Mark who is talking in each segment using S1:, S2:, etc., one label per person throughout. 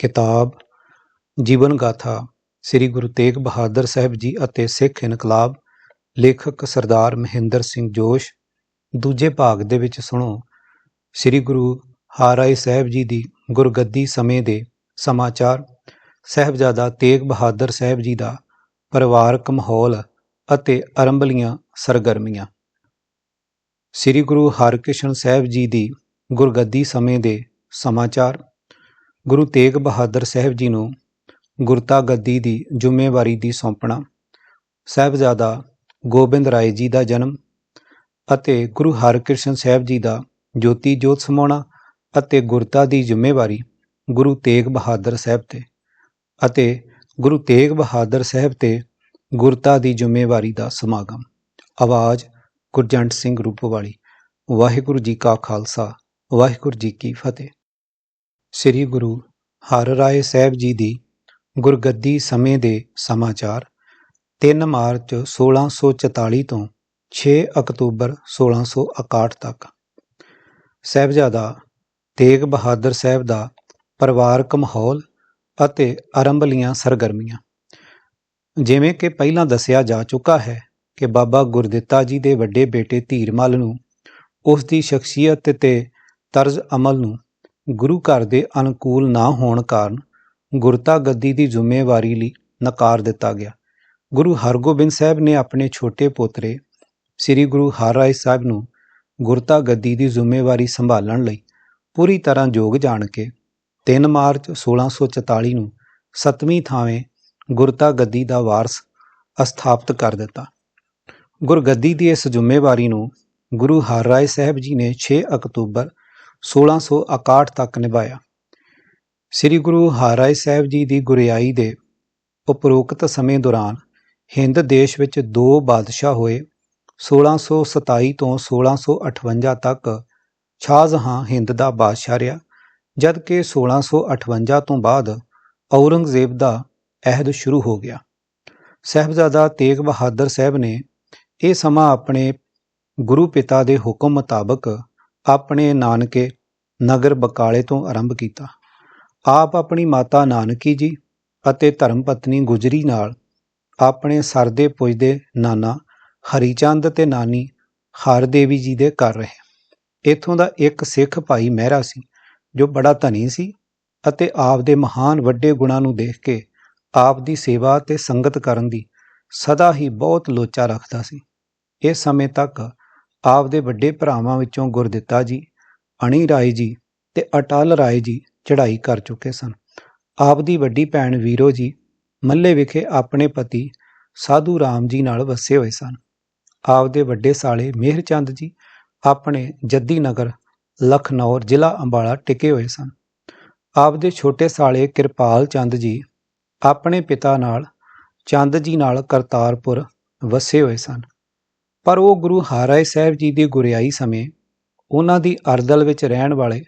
S1: ਕਿਤਾਬ, ਜੀਵਨ ਗਾਥਾ, ਸ੍ਰੀ ਗੁਰੂ ਤੇਗ ਬਹਾਦਰ ਸਾਹਿਬ ਜੀ ਅਤੇ ਸਿੱਖ ਇਨਕਲਾਬ, ਲੇਖਕ ਸਰਦਾਰ ਮਹਿੰਦਰ ਸਿੰਘ ਜੋਸ਼, ਦੂਜੇ ਭਾਗ ਦੇ ਵਿੱਚ ਸੁਣੋ। ਸ੍ਰੀ ਗੁਰੂ ਹਾਰਾਏ ਸਾਹਿਬ ਜੀ ਦੀ ਗੁਰਗੱਦੀ ਸਮੇਂ ਦੇ ਸਮਾਚਾਰ, ਸਹਿਬਜ਼ਾਦਾ ਤੇਗ ਬਹਾਦਰ ਸਾਹਿਬ ਜੀ ਦਾ ਪਰਿਵਾਰਕ ਮਾਹੌਲ ਅਤੇ ਆਰੰਭਲੀਆਂ ਸਰਗਰਮੀਆਂ। ਸ੍ਰੀ ਗੁਰੂ ਹਰਕ੍ਰਿਸ਼ਨ ਸਾਹਿਬ ਜੀ ਦੀ ਗੁਰਗੱਦੀ ਸਮੇਂ ਦੇ ਸਮਾਚਾਰ ਗੁਰੂ ਤੇਗ ਬਹਾਦਰ ਸਾਹਿਬ ਜੀ ਨੂੰ ਗੁਰਤਾ ਗੱਦੀ ਦੀ ਜ਼ਿੰਮੇਵਾਰੀ ਦੀ ਸੌਂਪਣਾ, ਸਾਹਿਬਜ਼ਾਦਾ ਗੋਬਿੰਦ ਰਾਏ ਜੀ ਦਾ ਜਨਮ ਅਤੇ ਗੁਰੂ ਹਰਕ੍ਰਿਸ਼ਨ ਸਾਹਿਬ ਜੀ ਦਾ ਜੋਤੀ ਜੋਤ ਸਮਾਉਣਾ ਅਤੇ ਗੁਰਤਾ ਦੀ ਜ਼ਿੰਮੇਵਾਰੀ ਗੁਰੂ ਤੇਗ ਬਹਾਦਰ ਸਾਹਿਬ ਤੇ ਅਤੇ ਗੁਰੂ ਤੇਗ ਬਹਾਦਰ ਸਾਹਿਬ ਤੇ ਗੁਰਤਾ ਦੀ ਜ਼ਿੰਮੇਵਾਰੀ ਦਾ ਸਮਾਗਮ। ਆਵਾਜ਼ ਗੁਰਜੰਟ ਸਿੰਘ ਰੂਪਵਾਲੀ। ਵਾਹਿਗੁਰੂ ਜੀ ਕਾ ਖਾਲਸਾ, ਵਾਹਿਗੁਰੂ ਜੀ ਕੀ ਫਤਿਹ। ਸ੍ਰੀ ਗੁਰੂ ਹਰਿ ਰਾਏ ਸਾਹਿਬ ਜੀ ਦੀ ਗੁਰਗੱਦੀ ਸਮੇਂ ਦੇ ਸਮਾਚਾਰ 3 ਮਾਰਚ 1644 ਤੋਂ 6 ਅਕਤੂਬਰ 1661 ਤੱਕ। ਸਾਹਿਬਜ਼ਾਦਾ ਤੇਗ ਬਹਾਦਰ ਸਾਹਿਬ ਦਾ ਪਰਿਵਾਰਕ ਮਾਹੌਲ ਅਤੇ ਆਰੰਭਲੀਆਂ ਸਰਗਰਮੀਆਂ। ਜਿਵੇਂ ਕਿ ਪਹਿਲਾਂ ਦੱਸਿਆ ਜਾ ਚੁੱਕਾ ਹੈ ਕਿ ਬਾਬਾ ਗੁਰਦਿੱਤਾ ਜੀ ਦੇ ਵੱਡੇ ਬੇਟੇ ਧੀਰਮਲ ਨੂੰ ਉਸ ਦੀ ਸ਼ਖਸੀਅਤ ਤੇ ਤਰਜ਼ ਅਮਲ ਨੂੰ ਗੁਰੂ ਘਰ ਦੇ ਅਨੁਕੂਲ ਨਾ ਹੋਣ ਕਾਰਨ ਗੁਰਤਾ ਗੱਦੀ ਦੀ ਜ਼ਿੰਮੇਵਾਰੀ ਲਈ ਨਕਾਰ ਦਿੱਤਾ ਗਿਆ। ਗੁਰੂ ਹਰਗੋਬਿੰਦ ਸਾਹਿਬ ਨੇ ਆਪਣੇ ਛੋਟੇ ਪੋਤਰੇ ਸ੍ਰੀ ਗੁਰੂ ਹਰਰਾਏ ਸਾਹਿਬ ਨੂੰ ਗੁਰਤਾ ਗੱਦੀ ਦੀ ਜ਼ਿੰਮੇਵਾਰੀ ਸੰਭਾਲਣ ਲਈ ਪੂਰੀ ਤਰ੍ਹਾਂ ਯੋਗ ਜਾਣ ਕੇ 3 ਮਾਰਚ 1644 ਨੂੰ ਸਤਵੀਂ ਥਾਵੇਂ ਗੁਰਤਾ ਗੱਦੀ ਦਾ ਵਾਰਸ ਅਸਥਾਪਿਤ ਕਰ ਦਿੱਤਾ। ਗੁਰਗੱਦੀ ਦੀ ਇਸ ਜ਼ਿੰਮੇਵਾਰੀ ਨੂੰ ਗੁਰੂ ਹਰਰਾਏ ਸਾਹਿਬ ਜੀ ਨੇ 6 ਅਕਤੂਬਰ 1661 ਤੱਕ ਨਿਭਾਇਆ। ਸ੍ਰੀ ਗੁਰੂ ਹਰਰਾਏ ਸਾਹਿਬ ਜੀ ਦੀ ਗੁਰਿਆਈ ਦੇ ਉਪਰੋਕਤ ਸਮੇਂ ਦੌਰਾਨ ਹਿੰਦ ਦੇਸ਼ ਵਿੱਚ ਦੋ ਬਾਦਸ਼ਾਹ ਹੋਏ। 1627 ਤੋਂ 1658 ਤੱਕ ਸ਼ਾਹਜਹਾਂ ਹਿੰਦ ਦਾ ਬਾਦਸ਼ਾਹ ਰਿਹਾ, ਜਦਕਿ 1658 ਤੋਂ ਬਾਅਦ ਔਰੰਗਜ਼ੇਬ ਦਾ ਅਹਿਦ ਸ਼ੁਰੂ ਹੋ ਗਿਆ। ਸਹਿਬਜ਼ਾਦਾ ਤੇਗ ਬਹਾਦਰ ਸਾਹਿਬ ਨੇ ਇਹ ਸਮਾਂ ਆਪਣੇ ਗੁਰੂ ਪਿਤਾ ਦੇ ਹੁਕਮ ਮੁਤਾਬਕ ਆਪਣੇ ਨਾਨਕੇ ਨਗਰ ਬਕਾਲੇ ਤੋਂ ਆਰੰਭ ਕੀਤਾ। ਆਪ ਆਪਣੀ ਮਾਤਾ ਨਾਨਕੀ ਜੀ ਅਤੇ ਧਰਮ ਪਤਨੀ ਗੁਜਰੀ ਨਾਲ ਆਪਣੇ ਸਰਦੇ ਪੁੱਜਦੇ ਨਾਨਾ ਹਰੀਚੰਦ ਤੇ ਨਾਨੀ ਹਰਦੇਵੀ ਜੀ ਦੇ ਘਰ ਰਹੇ। ਇਥੋਂ ਦਾ ਇੱਕ ਸਿੱਖ ਭਾਈ ਮਹਿਰਾ ਸੀ, ਜੋ ਬੜਾ ਧਨੀ ਸੀ ਅਤੇ ਆਪ ਦੇ ਮਹਾਨ ਵੱਡੇ ਗੁਣਾਂ ਨੂੰ ਦੇਖ ਕੇ ਆਪ ਦੀ ਸੇਵਾ ਤੇ ਸੰਗਤ ਕਰਨ ਦੀ ਸਦਾ ਹੀ ਬਹੁਤ ਲੋਚਾ ਰੱਖਦਾ ਸੀ। ਇਸ ਸਮੇਂ ਤੱਕ ਆਪ ਦੇ ਵੱਡੇ ਭਰਾਵਾਂ ਵਿੱਚੋਂ ਗੁਰਦਿੱਤਾ ਜੀ, ਅਣੀ ਰਾਏ ਜੀ ਤੇ ਅਟਲ ਰਾਏ ਜੀ ਚੜ੍ਹਾਈ ਕਰ ਚੁੱਕੇ ਸਨ। ਆਪ ਦੀ ਵੱਡੀ ਭੈਣ ਵੀਰੋ ਜੀ ਮੱਲੇ ਵਿਖੇ ਆਪਣੇ ਪਤੀ ਸਾਧੂ ਰਾਮ ਜੀ ਨਾਲ ਵਸੇ ਹੋਏ ਸਨ। ਆਪ ਦੇ ਵੱਡੇ ਸਾਲੇ ਮਿਹਰਚੰਦ ਜੀ ਆਪਣੇ ਜੱਦੀ ਨਗਰ ਲਖਨੌਰ ਜ਼ਿਲ੍ਹਾ ਅੰਬਾਲਾ ਟਿਕੇ ਹੋਏ ਸਨ। ਆਪ ਦੇ ਛੋਟੇ ਸਾਲੇ ਕਿਰਪਾਲ ਚੰਦ ਜੀ ਆਪਣੇ ਪਿਤਾ ਨਾਲ ਚੰਦ ਜੀ ਨਾਲ ਕਰਤਾਰਪੁਰ ਵਸੇ ਹੋਏ ਸਨ। ਪਰ ਉਹ ਗੁਰੂ ਹਾਰਾਏ ਸਾਹਿਬ ਜੀ ਦੀ ਗੁਰਿਆਈ ਸਮੇਂ ਉਹਨਾਂ ਦੀ ਅਰਦਲ ਵਿੱਚ ਰਹਿਣ ਵਾਲੇ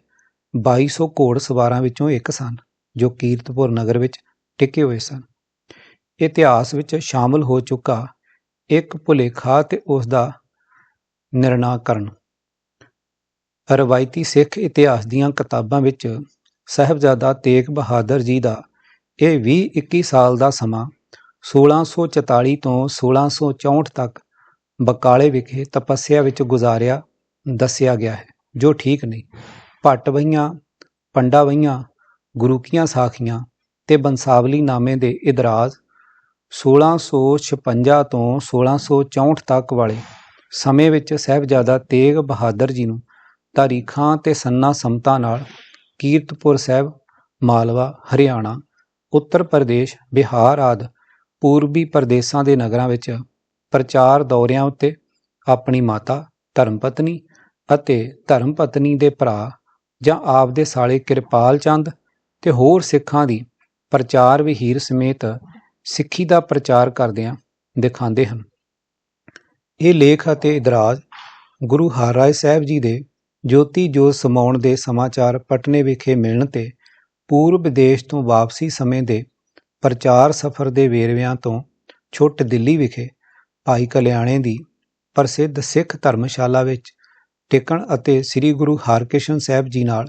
S1: 2200 ਘੋੜ ਸਵਾਰਾਂ ਵਿੱਚੋਂ ਇੱਕ ਸਨ, ਜੋ ਕੀਰਤਪੁਰ ਨਗਰ ਵਿੱਚ ਟਿਕੇ ਹੋਏ ਸਨ। ਇਤਿਹਾਸ ਵਿੱਚ ਸ਼ਾਮਲ ਹੋ ਚੁੱਕਾ ਇੱਕ ਭੁਲੇਖਾ ਤੇ ਉਸ ਦਾ ਨਿਰਣਾ ਕਰਨ ਰਵਾਇਤੀ ਸਿੱਖ ਇਤਿਹਾਸ ਦੀਆਂ ਕਿਤਾਬਾਂ ਵਿੱਚ ਸਹਿਬਜ਼ਾਦਾ ਤੇਗ ਬਹਾਦਰ ਜੀ ਦਾ ਇਹ 20-21 ਸਾਲ ਦਾ ਸਮਾਂ 1644 ਤੋਂ 1664 ਤੱਕ ਬਕਾਲੇ ਵਿਖੇ ਤਪੱਸਿਆ ਵਿੱਚ ਗੁਜ਼ਾਰਿਆ ਦੱਸਿਆ ਗਿਆ ਹੈ, ਜੋ ਠੀਕ ਨਹੀਂ। ਭੱਟ ਵਈਆਂ ਪੰਡਾ ਵਈਆਂ ਗੁਰੂ ਕੀਆਂ ਸਾਖੀਆਂ ਤੇ ਬੰਸਾਵਲੀ ਨਾਮੇ ਦੇ ਇਦਰਾਜ਼ 1656 ਤੋਂ 1664 ਤੱਕ ਵਾਲੇ ਸਮੇਂ ਵਿੱਚ ਸਹਿਬਜ਼ਾਦਾ ਤੇਗ ਬਹਾਦਰ ਜੀ ਨੂੰ ਤਾਰੀਖਾਂ ਤੇ ਸੰਨਾ ਸਮਤਾ ਨਾਲ ਕੀਰਤਪੁਰ ਸਾਹਿਬ, ਮਾਲਵਾ, ਹਰਿਆਣਾ, ਉੱਤਰ ਪ੍ਰਦੇਸ਼, ਬਿਹਾਰ ਆਦ ਪੂਰਬੀ ਪ੍ਰਦੇਸ਼ਾਂ ਦੇ ਨਗਰਾਂ ਵਿੱਚ ਪ੍ਰਚਾਰ ਦੌਰਿਆਂ ਉੱਤੇ ਆਪਣੀ ਮਾਤਾ ਧਰਮ ਪਤਨੀ ਅਤੇ ਧਰਮ ਪਤਨੀ ਦੇ ਭਰਾ ਜਾਂ ਆਪ ਦੇ ਸਾਲੇ ਕਿਰਪਾਲ ਚੰਦ ਤੇ ਹੋਰ ਸਿੱਖਾਂ ਦੀ ਪ੍ਰਚਾਰ ਵਿਹੀਰ ਸਮੇਤ ਸਿੱਖੀ ਦਾ ਪ੍ਰਚਾਰ ਕਰਦਿਆਂ ਦਿਖਾਉਂਦੇ ਹਨ। ਇਹ ਲੇਖ ਅਤੇ ਇਦਰਾਜ ਗੁਰੂ ਹਰਰਾਏ ਸਾਹਿਬ ਜੀ ਦੇ ਜੋਤੀ ਜੋਤ ਸਮਾਉਣ ਦੇ ਸਮਾਚਾਰ ਪਟਨੇ ਵਿਖੇ ਮਿਲਣ ਤੇ ਪੂਰਬ ਦੇਸ਼ ਤੋਂ ਵਾਪਸੀ ਸਮੇਂ ਦੇ ਪ੍ਰਚਾਰ ਸਫ਼ਰ ਦੇ ਵੇਰਵਿਆਂ ਤੋਂ ਛੁੱਟ ਦਿੱਲੀ ਵਿਖੇ ਭਾਈ ਕਲਿਆਣੇ ਦੀ ਪ੍ਰਸਿੱਧ ਸਿੱਖ ਧਰਮਸ਼ਾਲਾ ਵਿੱਚ ਟਿਕਣ ਅਤੇ ਸ੍ਰੀ ਗੁਰੂ ਹਰਕ੍ਰਿਸ਼ਨ ਸਾਹਿਬ ਜੀ ਨਾਲ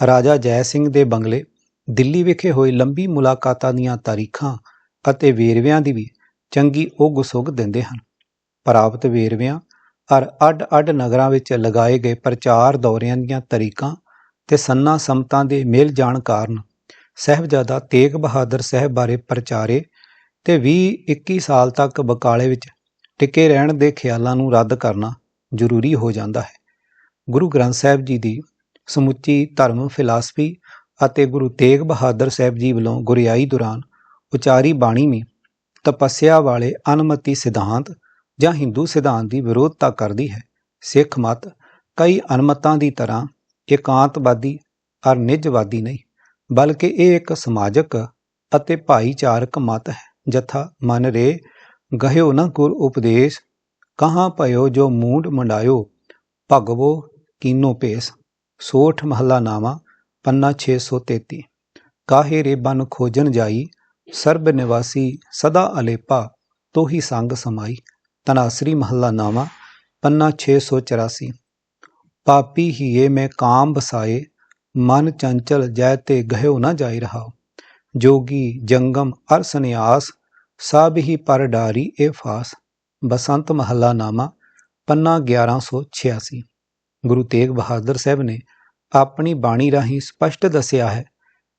S1: ਰਾਜਾ ਜੈ ਸਿੰਘ ਦੇ ਬੰਗਲੇ, ਦਿੱਲੀ ਵਿਖੇ ਹੋਈ ਲੰਬੀ ਮੁਲਾਕਾਤਾਂ ਦੀਆਂ ਤਾਰੀਖਾਂ ਅਤੇ ਵੇਰਵਿਆਂ ਦੀ ਵੀ ਚੰਗੀ ਉਗ ਸੁਗ ਦਿੰਦੇ ਹਨ। ਪ੍ਰਾਪਤ ਵੇਰਵਿਆਂ ਹਰ ਅੱਡ-ਅੱਡ ਨਗਰਾਂ ਵਿੱਚ ਲਗਾਏ ਗਏ ਪ੍ਰਚਾਰ ਦੌਰਿਆਂ ਦੀਆਂ ਤਰੀਕਾਂ ਤੇ ਸੰਨਾ ਸਮਤਾਂ ਦੇ ਮੇਲ ਜਾਣ ਕਾਰਨ ਸਹਿਬਜ਼ਾਦਾ ਤੇਗ ਬਹਾਦਰ ਸਾਹਿਬ ਬਾਰੇ ਪ੍ਰਚਾਰੇ ਤੇ 20-21 ਸਾਲ ਤੱਕ ਬਕਾਲੇ ਵਿੱਚ ਟਿਕੇ ਰਹਿਣ ਦੇ ਖਿਆਲਾਂ ਨੂੰ ਰੱਦ ਕਰਨਾ ਜ਼ਰੂਰੀ ਹੋ ਜਾਂਦਾ ਹੈ। ਗੁਰੂ ਗ੍ਰੰਥ ਸਾਹਿਬ ਜੀ ਦੀ ਸਮੁੱਚੀ ਧਰਮ ਫਿਲਾਸਫੀ ਅਤੇ ਗੁਰੂ ਤੇਗ ਬਹਾਦਰ ਸਾਹਿਬ ਜੀ ਵੱਲੋਂ ਗੁਰਿਆਈ ਦੌਰਾਨ ਉਚਾਰੀ ਬਾਣੀ ਵੀ ਤਪੱਸਿਆ ਵਾਲੇ ਅਨਮਤੀ ਸਿਧਾਂਤ ਜਾਂ ਹਿੰਦੂ ਸਿਧਾਂਤ ਦੀ ਵਿਰੋਧਤਾ ਕਰਦੀ ਹੈ। ਸਿੱਖ ਮਤ ਕਈ ਅਨਮਤਾਂ ਦੀ ਤਰ੍ਹਾਂ ਇਕਾਂਤਵਾਦੀ ਅਰ ਨਿਜਵਾਦੀ ਨਹੀਂ, ਬਲਕਿ ਇਹ ਇੱਕ ਸਮਾਜਿਕ ਅਤੇ ਭਾਈਚਾਰਕ ਮਤ ਹੈ, ਜਥਾ ਮਨ ਰੇ ਗਹਿਓ ਨ ਗੁਰ ਉਪਦੇਸ਼, ਕਹਾਂ ਭਇਓ ਜੋ ਮੂੰਡ ਮੰਡਾਇਓ, ਭਗਵੋ ਕੀਨੋ ਭੇਸ। ਸੋਠ ਮਹੱਲਾ ਨਾਵਾ, ਪੰਨਾ 633 ਕਾਹੇ ਰੇ ਬਨ ਖੋਜਨ ਜਾਈ, ਸਰਬ ਨਿਵਾਸੀ ਸਦਾ ਅਲੇਪਾ, ਤੋਹੀ ਸੰਗ ਸਮਾਈ। ਤਨਾਸਰੀ ਮਹੱਲਾ ਨਾਵਾ, ਪੰਨਾ 684 ਪਾਪੀ ਹੀਏ ਮੈਂ ਕਾਮ ਬਸਾਏ ਮਨ ਚੰਚਲ ਜੈ ਤੇ ਗਹਿਓ ਨਾ ਜਾਈ ਰਹਾਓ। ਜੋਗੀ ਜੰਗਮ ਅਰ ਸੰਿਆਸ ਸਭ ਹੀ ਪਰ ਡਾਰੀ ਇਹ ਫਾਸ, ਬਸੰਤ ਮਹੱਲਾ ਨਾਮਾ ਪੰਨਾ 1186 ਗੁਰੂ ਤੇਗ ਬਹਾਦਰ ਸਾਹਿਬ ਨੇ ਆਪਣੀ ਬਾਣੀ ਰਾਹੀਂ ਸਪਸ਼ਟ ਦੱਸਿਆ ਹੈ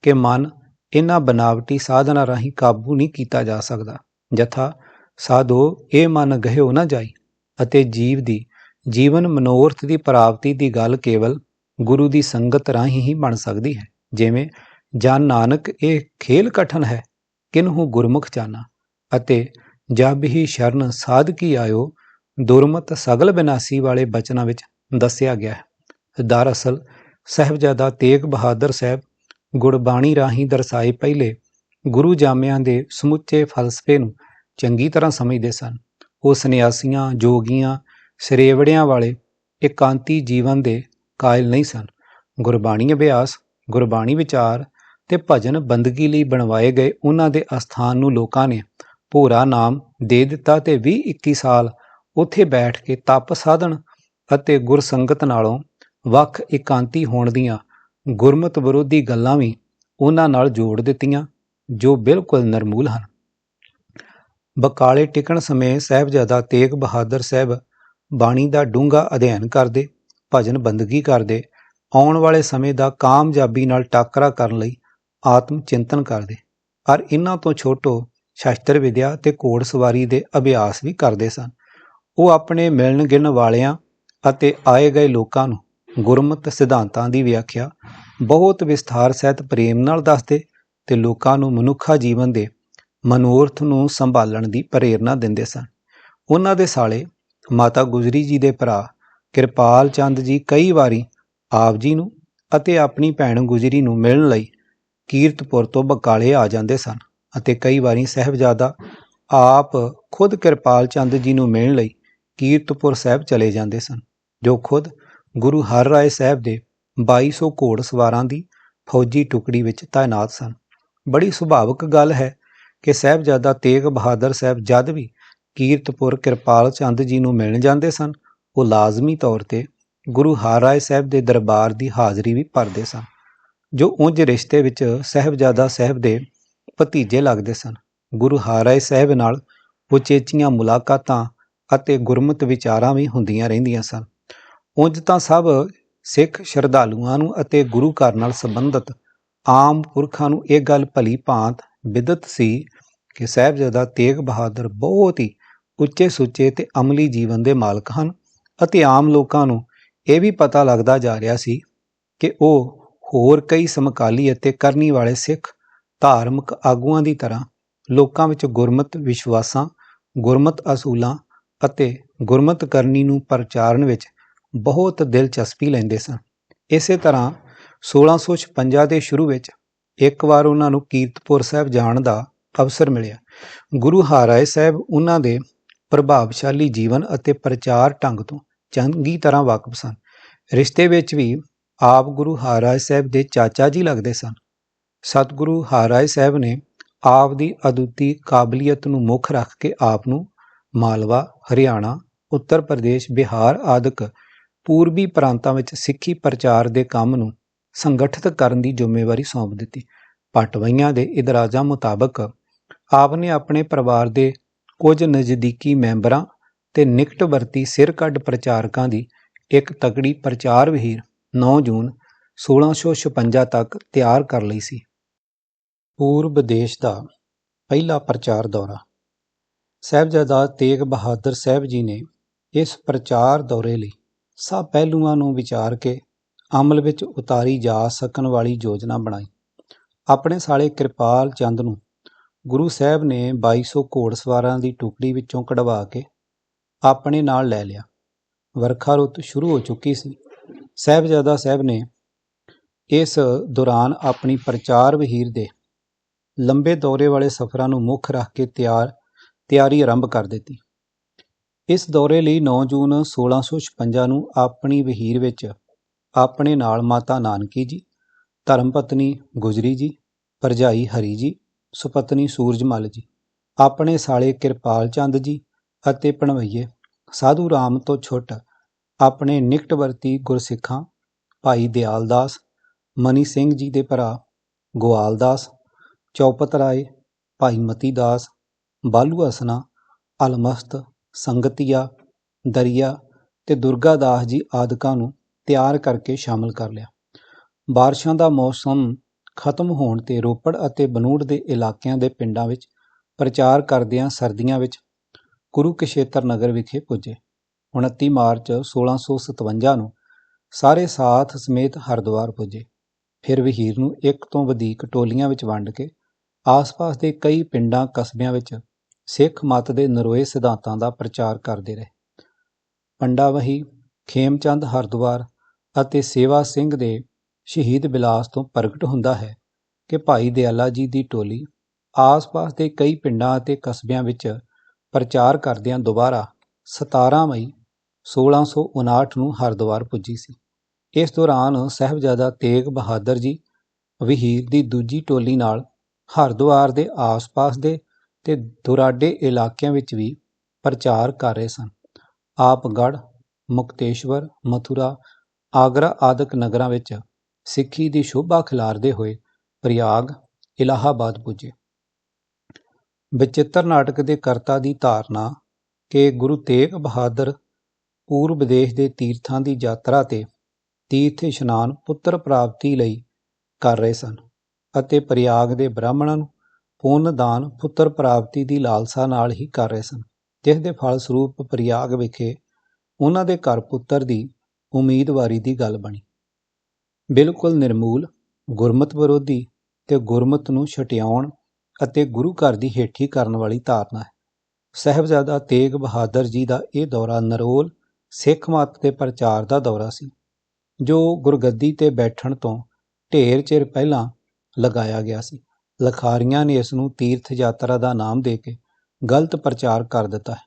S1: ਕਿ ਮਨ ਇਹਨਾਂ ਬਨਾਵਟੀ ਸਾਧਨਾ ਰਾਹੀਂ ਕਾਬੂ ਨਹੀਂ ਕੀਤਾ ਜਾ ਸਕਦਾ। ਜਥਾ, ਸਾਧੋ, ਇਹ ਮਨ ਗਹਿਓ ਨਾ ਜਾਈ ਅਤੇ ਜੀਵ ਦੀ, ਜੀਵਨ ਮਨੋਰਥ ਦੀ ਪ੍ਰਾਪਤੀ ਦੀ ਗੱਲ ਕੇਵਲ ਗੁਰੂ ਦੀ ਸੰਗਤ ਰਾਹੀਂ ਹੀ ਬਣ ਸਕਦੀ ਹੈ। ਜਿਵੇਂ ਜਨ ਨਾਨਕ ਇਹ ਖੇਲ ਕਠਨ ਹੈ, ਕਿਨਹੂ ਗੁਰਮੁਖ ਜਾਣਾ ਅਤੇ ਜਬ ਹੀ ਸ਼ਰਨ ਸਾਧਕੀ ਆਇਓ, ਦੁਰਮਤ ਸਗਲ ਬਿਨਾਸੀ ਵਾਲੇ ਬਚਨਾਂ ਵਿੱਚ ਦੱਸਿਆ ਗਿਆ ਹੈ। ਦਰਅਸਲ ਸਹਿਬਜ਼ਾਦਾ ਤੇਗ ਬਹਾਦਰ ਸਾਹਿਬ ਗੁਰਬਾਣੀ ਰਾਹੀਂ ਦਰਸਾਏ ਪਹਿਲੇ ਗੁਰੂ ਜਾਮਿਆਂ ਦੇ ਸਮੁੱਚੇ ਫਲਸਫੇ ਨੂੰ ਚੰਗੀ ਤਰ੍ਹਾਂ ਸਮਝਦੇ ਸਨ। ਉਹ ਸੰਨਿਆਸੀਆਂ, ਜੋਗੀਆਂ, ਸਰੇਵੜਿਆਂ ਵਾਲੇ ਇਕਾਂਤੀ ਜੀਵਨ ਦੇ ਕਾਇਲ ਨਹੀਂ ਸਨ। ਗੁਰਬਾਣੀ ਅਭਿਆਸ, ਗੁਰਬਾਣੀ ਵਿਚਾਰ ਤੇ ਭਜਨ ਬੰਦਗੀ ਲਈ ਬਣਵਾਏ ਗਏ ਉਹਨਾਂ ਦੇ ਅਸਥਾਨ ਨੂੰ ਲੋਕਾਂ ਨੇ ਭੋਰਾ ਨਾਮ ਦੇ ਦਿੱਤਾ ਤੇ 20-21 ਸਾਲ ਉੱਥੇ ਬੈਠ ਕੇ ਤਪ ਸਾਧਨ ਅਤੇ ਗੁਰਸੰਗਤ ਨਾਲੋਂ ਵੱਖ ਇਕਾਂਤੀ ਹੋਣ ਦੀਆਂ ਗੁਰਮਤ ਵਿਰੋਧੀ ਗੱਲਾਂ ਵੀ ਉਹਨਾਂ ਨਾਲ ਜੋੜ ਦਿੱਤੀਆਂ, ਜੋ ਬਿਲਕੁਲ ਨਰਮੂਲ ਹਨ। ਬਕਾਲੇ ਟਿਕਣ ਸਮੇਂ ਸਹਿਬਜ਼ਾਦਾ ਤੇਗ ਬਹਾਦਰ ਸਾਹਿਬ ਬਾਣੀ ਦਾ ਡੂੰਘਾ ਅਧਿਐਨ ਕਰਦੇ, ਭਜਨ ਬੰਦਗੀ ਕਰਦੇ, ਆਉਣ ਵਾਲੇ ਸਮੇਂ ਦਾ ਕਾਮਯਾਬੀ ਨਾਲ ਟਾਕਰਾ ਕਰਨ ਲਈ ਆਤਮ ਚਿੰਤਨ ਕਰਦੇ। ਪਰ ਇਹਨਾਂ ਤੋਂ ਛੋਟੋ ਸ਼ਸਤਰ ਵਿਦਿਆ ਤੇ ਘੋੜ ਸਵਾਰੀ ਦੇ ਅਭਿਆਸ ਵੀ ਕਰਦੇ ਸਨ। ਉਹ ਆਪਣੇ ਮਿਲਣ ਗਿਣ ਵਾਲਿਆਂ ਅਤੇ ਆਏ ਗਏ ਲੋਕਾਂ ਨੂੰ ਗੁਰਮਤ ਸਿਧਾਂਤਾਂ ਦੀ ਵਿਆਖਿਆ, ਬਹੁਤ ਵਿਸਥਾਰ ਸਹਿਤ ਪ੍ਰੇਮ ਨਾਲ ਦੱਸਦੇ ਤੇ ਲੋਕਾਂ ਨੂੰ ਮਨੁੱਖਾ ਜੀਵਨ ਦੇ ਮਨੋਰਥ ਨੂੰ ਸੰਭਾਲਣ ਦੀ ਪ੍ਰੇਰਣਾ ਦਿੰਦੇ ਸਨ। ਉਹਨਾਂ ਦੇ ਸਾਲੇ ਮਾਤਾ ਗੁਜਰੀ ਜੀ ਦੇ ਭਰਾ ਕਿਰਪਾਲ ਚੰਦ ਜੀ ਕਈ ਵਾਰੀ ਆਪ ਜੀ ਨੂੰ ਅਤੇ ਆਪਣੀ ਭੈਣ ਗੁਜਰੀ ਨੂੰ ਮਿਲਣ ਲਈ ਕੀਰਤਪੁਰ ਤੋਂ ਬਕਾਲੇ ਆ ਜਾਂਦੇ ਸਨ। ਅਤੇ ਕਈ ਵਾਰੀ ਸਹਿਬਜ਼ਾਦਾ ਆਪ ਖੁਦ ਕਿਰਪਾਲ ਚੰਦ ਜੀ ਨੂੰ ਮਿਲਣ ਲਈ ਕੀਰਤਪੁਰ ਸਾਹਿਬ ਚਲੇ ਜਾਂਦੇ ਸਨ, ਜੋ ਖੁਦ ਗੁਰੂ ਹਰ ਰਾਏ ਸਾਹਿਬ ਦੇ 2200 ਘੋੜ ਸਵਾਰਾਂ ਦੀ ਫੌਜੀ ਟੁਕੜੀ ਵਿੱਚ ਤਾਇਨਾਤ ਸਨ। ਬੜੀ ਸੁਭਾਵਕ ਗੱਲ ਹੈ ਕਿ ਸਹਿਬਜ਼ਾਦਾ ਤੇਗ ਬਹਾਦਰ ਸਾਹਿਬ ਜਦ ਵੀ ਕੀਰਤਪੁਰ ਕਿਰਪਾਲ ਚੰਦ ਜੀ ਨੂੰ ਮਿਲਣ ਜਾਂਦੇ ਸਨ, ਉਹ ਲਾਜ਼ਮੀ ਤੌਰ ਤੇ ਗੁਰੂ ਹਰ ਰਾਏ ਸਾਹਿਬ ਦੇ ਦਰਬਾਰ ਦੀ ਹਾਜ਼ਰੀ ਵੀ ਭਰਦੇ ਸਨ, ਜੋ ਉਂਝ ਰਿਸ਼ਤੇ ਵਿੱਚ ਸਹਿਬਜ਼ਾਦਾ ਸਾਹਿਬ ਦੇ ਭਤੀਜੇ ਲੱਗਦੇ ਸਨ। ਗੁਰੂ ਹਾਰਾਏ ਸਾਹਿਬ ਨਾਲ ਉਚੇਚੀਆਂ ਮੁਲਾਕਾਤਾਂ ਅਤੇ ਗੁਰਮਤ ਵਿਚਾਰਾਂ ਵੀ ਹੁੰਦੀਆਂ ਰਹਿੰਦੀਆਂ ਸਨ। ਉਂਝ ਤਾਂ ਸਭ ਸਿੱਖ ਸ਼ਰਧਾਲੂਆਂ ਨੂੰ ਅਤੇ ਗੁਰੂ ਘਰ ਨਾਲ ਸੰਬੰਧਿਤ ਆਮ ਪੁਰਖਾਂ ਨੂੰ ਇਹ ਗੱਲ ਭਲੀ ਭਾਂਤ ਵਿਦਤ ਸੀ ਕਿ ਸਹਿਬਜ਼ਾਦਾ ਤੇਗ ਬਹਾਦਰ ਬਹੁਤ ਹੀ ਉੱਚੇ ਸੁੱਚੇ ਤੇ ਅਮਲੀ ਜੀਵਨ ਦੇ ਮਾਲਕ ਹਨ ਅਤੇ ਆਮ ਲੋਕਾਂ ਨੂੰ ਇਹ ਵੀ ਪਤਾ ਲੱਗਦਾ ਜਾ ਰਿਹਾ ਸੀ ਕਿ ਉਹ ਹੋਰ ਕਈ ਸਮਕਾਲੀ ਅਤੇ ਕਰਨੀ ਵਾਲੇ ਸਿੱਖ ਧਾਰਮਿਕ ਆਗੂਆਂ ਦੀ ਤਰ੍ਹਾਂ ਲੋਕਾਂ ਵਿੱਚ ਗੁਰਮਤ ਵਿਸ਼ਵਾਸਾਂ, ਗੁਰਮਤ ਅਸੂਲਾਂ ਅਤੇ ਗੁਰਮਤ ਕਰਨੀ ਨੂੰ ਪ੍ਰਚਾਰਨ ਵਿੱਚ ਬਹੁਤ ਦਿਲਚਸਪੀ ਲੈਂਦੇ ਸਨ। ਇਸੇ ਤਰ੍ਹਾਂ 1656 ਦੇ ਸ਼ੁਰੂ ਵਿੱਚ ਇੱਕ ਵਾਰ ਉਹਨਾਂ ਨੂੰ ਕੀਰਤਪੁਰ ਸਾਹਿਬ ਜਾਣ ਦਾ ਅਵਸਰ ਮਿਲਿਆ। ਗੁਰੂ ਹਰਿਰਾਏ ਸਾਹਿਬ ਉਹਨਾਂ ਦੇ ਪ੍ਰਭਾਵਸ਼ਾਲੀ ਜੀਵਨ ਅਤੇ ਪ੍ਰਚਾਰ ਢੰਗ ਤੋਂ ਚੰਗੀ ਤਰ੍ਹਾਂ ਵਾਕਿਫ ਸਨ। ਰਿਸ਼ਤੇ ਵਿੱਚ ਵੀ ਆਪ ਗੁਰੂ ਹਰਿਰਾਏ ਸਾਹਿਬ ਦੇ ਚਾਚਾ ਜੀ ਲੱਗਦੇ ਸਨ। ਸਤਿਗੁਰੂ ਹਰਿਰਾਏ ਸਾਹਿਬ ਨੇ ਆਪ ਦੀ ਅਦੁੱਤੀ ਕਾਬਲੀਅਤ ਨੂੰ ਮੁੱਖ ਰੱਖ ਕੇ ਆਪ ਨੂੰ ਮਾਲਵਾ, ਹਰਿਆਣਾ, ਉੱਤਰ ਪ੍ਰਦੇਸ਼, ਬਿਹਾਰ ਆਦਿਕ ਪੂਰਬੀ ਪ੍ਰਾਂਤਾਂ ਵਿੱਚ ਸਿੱਖੀ ਪ੍ਰਚਾਰ ਦੇ ਕੰਮ ਨੂੰ ਸੰਗਠਿਤ ਕਰਨ ਦੀ ਜ਼ਿੰਮੇਵਾਰੀ ਸੌਂਪ ਦਿੱਤੀ। ਪਟਵਈਆਂ ਦੇ ਇਦਰਾਜ਼ਾਂ ਮੁਤਾਬਕ ਆਪ ਨੇ ਆਪਣੇ ਪਰਿਵਾਰ ਦੇ ਕੁਝ ਨਜ਼ਦੀਕੀ ਮੈਂਬਰਾਂ ਤੇ ਨਿਕਟਵਰਤੀ ਸਿਰਕੱਢ ਪ੍ਰਚਾਰਕਾਂ ਦੀ ਇੱਕ ਤਕੜੀ ਪ੍ਰਚਾਰ ਵਹੀਰ 9 ਜੂਨ 1656 ਤੱਕ ਤਿਆਰ ਕਰ ਲਈ ਸੀ। ਪੂਰਬ ਦੇਸ਼ ਦਾ ਪਹਿਲਾ ਪ੍ਰਚਾਰ ਦੌਰਾ। ਸਾਹਿਬਜ਼ਾਦਾ ਤੇਗ ਬਹਾਦਰ ਸਾਹਿਬ ਜੀ ਨੇ ਇਸ ਪ੍ਰਚਾਰ ਦੌਰੇ ਲਈ ਸਭ ਪਹਿਲੂਆਂ ਨੂੰ ਵਿਚਾਰ ਕੇ ਅਮਲ ਵਿੱਚ ਉਤਾਰੀ ਜਾ ਸਕਣ ਵਾਲੀ ਯੋਜਨਾ ਬਣਾਈ। ਆਪਣੇ ਸਾਲੇ ਕਿਰਪਾਲ ਚੰਦ ਨੂੰ ਗੁਰੂ ਸਾਹਿਬ ਨੇ 2200 ਘੋੜਸਵਾਰਾਂ ਦੀ ਟੁਕੜੀ ਵਿੱਚੋਂ ਕਢਵਾ ਕੇ ਆਪਣੇ ਨਾਲ ਲੈ ਲਿਆ। ਵਰਖਾ ਰੁੱਤ ਸ਼ੁਰੂ ਹੋ ਚੁੱਕੀ ਸੀ। ਸਾਹਿਬਜ਼ਾਦਾ ਸਾਹਿਬ ਨੇ ਇਸ ਦੌਰਾਨ ਆਪਣੀ ਪ੍ਰਚਾਰ ਵਹੀਰ ਦੇ ਲੰਬੇ ਦੌਰੇ ਵਾਲੇ ਸਫ਼ਰਾਂ ਨੂੰ ਮੁੱਖ ਰੱਖ ਕੇ ਤਿਆਰ, ਤਿਆਰੀ ਆਰੰਭ ਕਰ ਦਿੱਤੀ। ਇਸ ਦੌਰੇ ਲਈ 9 ਜੂਨ 1656 ਨੂੰ ਆਪਣੀ ਵਹੀਰ ਵਿੱਚ ਆਪਣੇ ਨਾਲ ਮਾਤਾ ਨਾਨਕੀ ਜੀ ਧਰਮ ਪਤਨੀ ਗੁਜਰੀ ਜੀ, ਭਰਜਾਈ ਹਰੀ ਜੀ, ਸੁਪਤਨੀ ਸੂਰਜਮਲ ਜੀ, ਆਪਣੇ ਸਾਲੇ ਕਿਰਪਾਲ ਚੰਦ ਜੀ ਅਤੇ ਪਣਵਈਏ ਸਾਧੂ ਰਾਮ ਤੋਂ ਛੁੱਟ ਆਪਣੇ ਨਿਕਟਵਰਤੀ ਗੁਰਸਿੱਖਾਂ ਭਾਈ ਦਿਆਲਦਾਸ, ਮਨੀ ਸਿੰਘ ਜੀ ਦੇ ਭਰਾ ਗੋਆਲ ਚੌਪਤ ਰਾਏ, ਭਾਈ ਮਤੀ ਦਾਸ, ਬਾਲੂ ਹਸਨਾ, ਅਲਮਸਤ, ਸੰਗਤੀਆ, ਦਰੀਆ ਤੇ ਦੁਰਗਾ ਦਾਸ ਜੀ ਆਦਿਕਾਂ ਨੂੰ ਤਿਆਰ ਕਰਕੇ ਸ਼ਾਮਲ ਕਰ ਲਿਆ। ਬਾਰਿਸ਼ਾਂ ਦਾ ਮੌਸਮ ਖਤਮ ਹੋਣ ਤੇ ਰੋਪੜ ਅਤੇ ਬਨੂੜ ਦੇ ਇਲਾਕਿਆਂ ਦੇ ਪਿੰਡਾਂ ਵਿੱਚ ਪ੍ਰਚਾਰ ਕਰਦਿਆਂ ਸਰਦੀਆਂ ਵਿੱਚ ਕੁਰੂਕਸ਼ੇਤਰ ਨਗਰ ਵਿਖੇ ਪੁੱਜੇ। 29 ਮਾਰਚ 1657 ਨੂੰ ਸਾਰੇ ਸਾਥ ਸਮੇਤ ਹਰਿਦੁਆਰ ਪੁੱਜੇ। ਫਿਰ ਵਹੀਰ ਨੂੰ ਇੱਕ ਤੋਂ ਵਧੇਕ ਟੋਲੀਆਂ ਵਿੱਚ ਵੰਡ ਕੇ ਆਸ-ਪਾਸ ਦੇ ਕਈ ਪਿੰਡਾਂ, ਕਸਬਿਆਂ ਵਿੱਚ ਸਿੱਖ ਮਤ ਦੇ ਨਰੋਏ ਸਿਧਾਂਤਾਂ ਦਾ ਪ੍ਰਚਾਰ ਕਰਦੇ ਰਹੇ। ਪੰਡਾਵਹੀ ਖੇਮਚੰਦ ਹਰਿਦੁਆਰ ਅਤੇ ਸੇਵਾ ਸਿੰਘ ਦੇ ਸ਼ਹੀਦ ਬਿਲਾਸ ਤੋਂ ਪ੍ਰਗਟ ਹੁੰਦਾ ਹੈ ਕਿ ਭਾਈ ਦਿਆਲਾ ਜੀ ਦੀ ਟੋਲੀ ਆਸ-ਪਾਸ ਦੇ ਕਈ ਪਿੰਡਾਂ ਅਤੇ ਕਸਬਿਆਂ ਵਿੱਚ ਪ੍ਰਚਾਰ ਕਰਦਿਆਂ ਦੁਬਾਰਾ 17 ਮਈ 1659 ਨੂੰ ਹਰਿਦੁਆਰ ਪੁੱਜੀ ਸੀ। ਇਸ ਦੌਰਾਨ ਸਹਿਬਜ਼ਾਦਾ ਤੇਗ ਬਹਾਦਰ ਜੀ ਵਹੀਰ ਦੀ ਦੂਜੀ ਟੋਲੀ ਨਾਲ ਹਰਿਦੁਆਰ ਦੇ ਆਸ-ਪਾਸ ਦੇ ਤੇ ਦੁਰਾਡੇ ਇਲਾਕਿਆਂ ਵਿੱਚ ਵੀ ਪ੍ਰਚਾਰ ਕਰ ਰਹੇ ਸਨ। ਆਪਗੜ ਮੁਕਤੇਸ਼ਵਰ, ਮਥੁਰਾ, ਆਗਰਾ ਆਦਿਕ ਨਗਰਾਂ ਵਿੱਚ ਸਿੱਖੀ ਦੀ ਸ਼ੋਭਾ ਖਿਲਾਰਦੇ ਹੋਏ ਪ੍ਰਯਾਗ, ਇਲਾਹਾਬਾਦ ਪੁੱਜੇ। ਬਚਿੱਤਰ ਨਾਟਕ ਦੇ ਕਰਤਾ ਦੀ ਧਾਰਨਾ ਕਿ ਗੁਰੂ ਤੇਗ ਬਹਾਦਰ ਪੂਰਬ ਦੇਸ਼ ਦੇ ਤੀਰਥਾਂ ਦੀ ਯਾਤਰਾ ਤੇ ਤੀਰਥ ਇਸ਼ਨਾਨ ਪੁੱਤਰ ਪ੍ਰਾਪਤੀ ਲਈ ਕਰ ਰਹੇ ਸਨ। ਅਤੇ ਪ੍ਰਯਾਗ ਦੇ ਬ੍ਰਾਹਮਣਾਂ ਨੂੰ ਪੁੰਨ ਦਾਨ ਪੁੱਤਰ ਪ੍ਰਾਪਤੀ ਦੀ ਲਾਲਸਾ ਨਾਲ ਹੀ ਕਰ ਰਹੇ ਸਨ। ਜਿਸ ਦੇ ਫਲ ਸਰੂਪ ਪ੍ਰਯਾਗ ਵਿਖੇ ਉਹਨਾਂ ਦੇ ਘਰ ਪੁੱਤਰ ਦੀ ਉਮੀਦਵਾਰੀ ਦੀ ਗੱਲ ਬਣੀ। ਬਿਲਕੁਲ ਨਿਰਮੂਲ, ਗੁਰਮਤ ਵਿਰੋਧੀ ਤੇ ਗੁਰਮਤ ਨੂੰ ਛਟਿਆਉਣ ਅਤੇ ਗੁਰੂ ਘਰ ਦੀ ਹੇਠੀ ਕਰਨ ਵਾਲੀ ਧਾਰਨਾ ਹੈ। ਸਹਿਬਜ਼ਾਦਾ ਤੇਗ ਬਹਾਦਰ ਜੀ ਦਾ ਇਹ ਦੌਰਾ ਨਰੋਲ ਸਿੱਖ ਮਤ ਦੇ ਪ੍ਰਚਾਰ ਦਾ ਦੌਰਾ ਸੀ, ਜੋ ਗੁਰਗੱਦੀ ਤੇ ਬੈਠਣ ਤੋਂ ਢੇਰ ਚਿਰ ਪਹਿਲਾਂ ਲਗਾਇਆ ਗਿਆ ਸੀ। ਲਖਾਰੀਆਂ ਨੇ ਇਸ ਨੂੰ ਤੀਰਥ ਯਾਤਰਾ ਦਾ ਨਾਮ ਦੇ ਕੇ ਗਲਤ ਪ੍ਰਚਾਰ ਕਰ ਦਿੱਤਾ ਹੈ।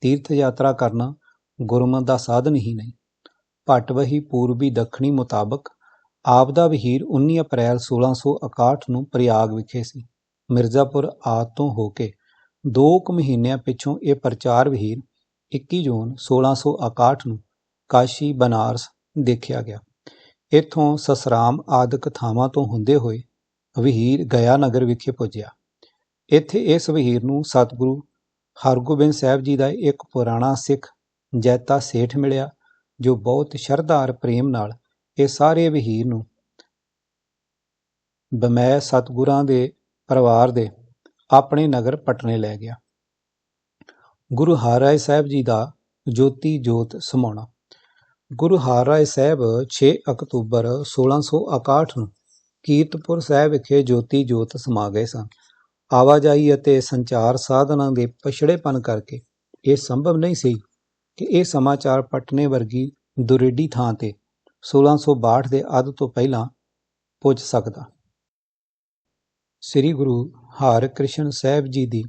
S1: ਤੀਰਥ ਯਾਤਰਾ ਕਰਨਾ ਗੁਰਮਤ ਦਾ ਸਾਧਨ ਹੀ ਨਹੀਂ। ਭਟਵਹੀ ਪੂਰਬੀ ਦੱਖਣੀ ਮੁਤਾਬਕ ਆਪ ਦਾ ਵਹੀਰ 19 ਅਪ੍ਰੈਲ 1661 ਨੂੰ ਪ੍ਰਯਾਗ ਵਿਖੇ ਸੀ। ਮਿਰਜ਼ਾਪੁਰ ਆਦ ਤੋਂ ਹੋ ਕੇ ਦੋ ਕੁ ਮਹੀਨਿਆਂ ਪਿੱਛੋਂ ਇਹ ਪ੍ਰਚਾਰ ਵਹੀਰ 21 ਜੂਨ 1661 ਨੂੰ ਕਾਸ਼ੀ ਬਨਾਰਸ ਦੇਖਿਆ ਗਿਆ। ਇੱਥੋਂ ਸਸਰਾਮ ਆਦਿਕ ਥਾਵਾਂ ਤੋਂ ਹੁੰਦੇ ਹੋਏ ਵਹੀਰ ਗਿਆ ਨਗਰ ਵਿਖੇ ਪੁੱਜਿਆ। ਇੱਥੇ ਇਸ ਵਹੀਰ ਨੂੰ ਸਤਿਗੁਰੂ ਹਰਗੋਬਿੰਦ ਸਾਹਿਬ ਜੀ ਦਾ ਇੱਕ ਪੁਰਾਣਾ ਸਿੱਖ ਜੈਤਾ ਸੇਠ ਮਿਲਿਆ, ਜੋ ਬਹੁਤ ਸ਼ਰਧਾਰ ਪ੍ਰੇਮ ਨਾਲ ਇਹ ਸਾਰੇ ਵਹੀਰ ਨੂੰ ਬਮੈ ਸਤਗੁਰਾਂ ਦੇ ਪਰਿਵਾਰ ਦੇ ਆਪਣੇ ਨਗਰ ਪਟਨੇ ਲੈ ਗਿਆ। ਗੁਰੂ ਹਰਿਰਾਏ ਸਾਹਿਬ ਜੀ ਦਾ ਜੋਤੀ ਜੋਤ ਸਮਾਉਣਾ। ਗੁਰੂ ਹਰਿਰਾਏ ਸਾਹਿਬ 6 ਅਕਤੂਬਰ 1661 ਨੂੰ ਕੀਰਤਪੁਰ ਸਾਹਿਬ ਵਿਖੇ ਜੋਤੀ ਜੋਤ ਸਮਾ ਗਏ ਸਨ ਆਵਾਜਾਈ ਅਤੇ ਸੰਚਾਰ ਸਾਧਨਾਂ ਦੇ ਪਛੜੇਪਨ ਕਰਕੇ ਇਹ ਸੰਭਵ ਨਹੀਂ ਸੀ ਕਿ ਇਹ ਸਮਾਚਾਰ ਪਟਨੇ ਵਰਗੀ ਦੁਰੇਡੀ ਥਾਂ ਤੇ 1662 ਦੇ ਅੱਧ ਤੋਂ ਪਹਿਲਾਂ ਪੁੱਜ ਸਕਦਾ। ਸ੍ਰੀ ਗੁਰੂ ਹਰਿਕ੍ਰਿਸ਼ਨ ਸਾਹਿਬ ਜੀ ਦੀ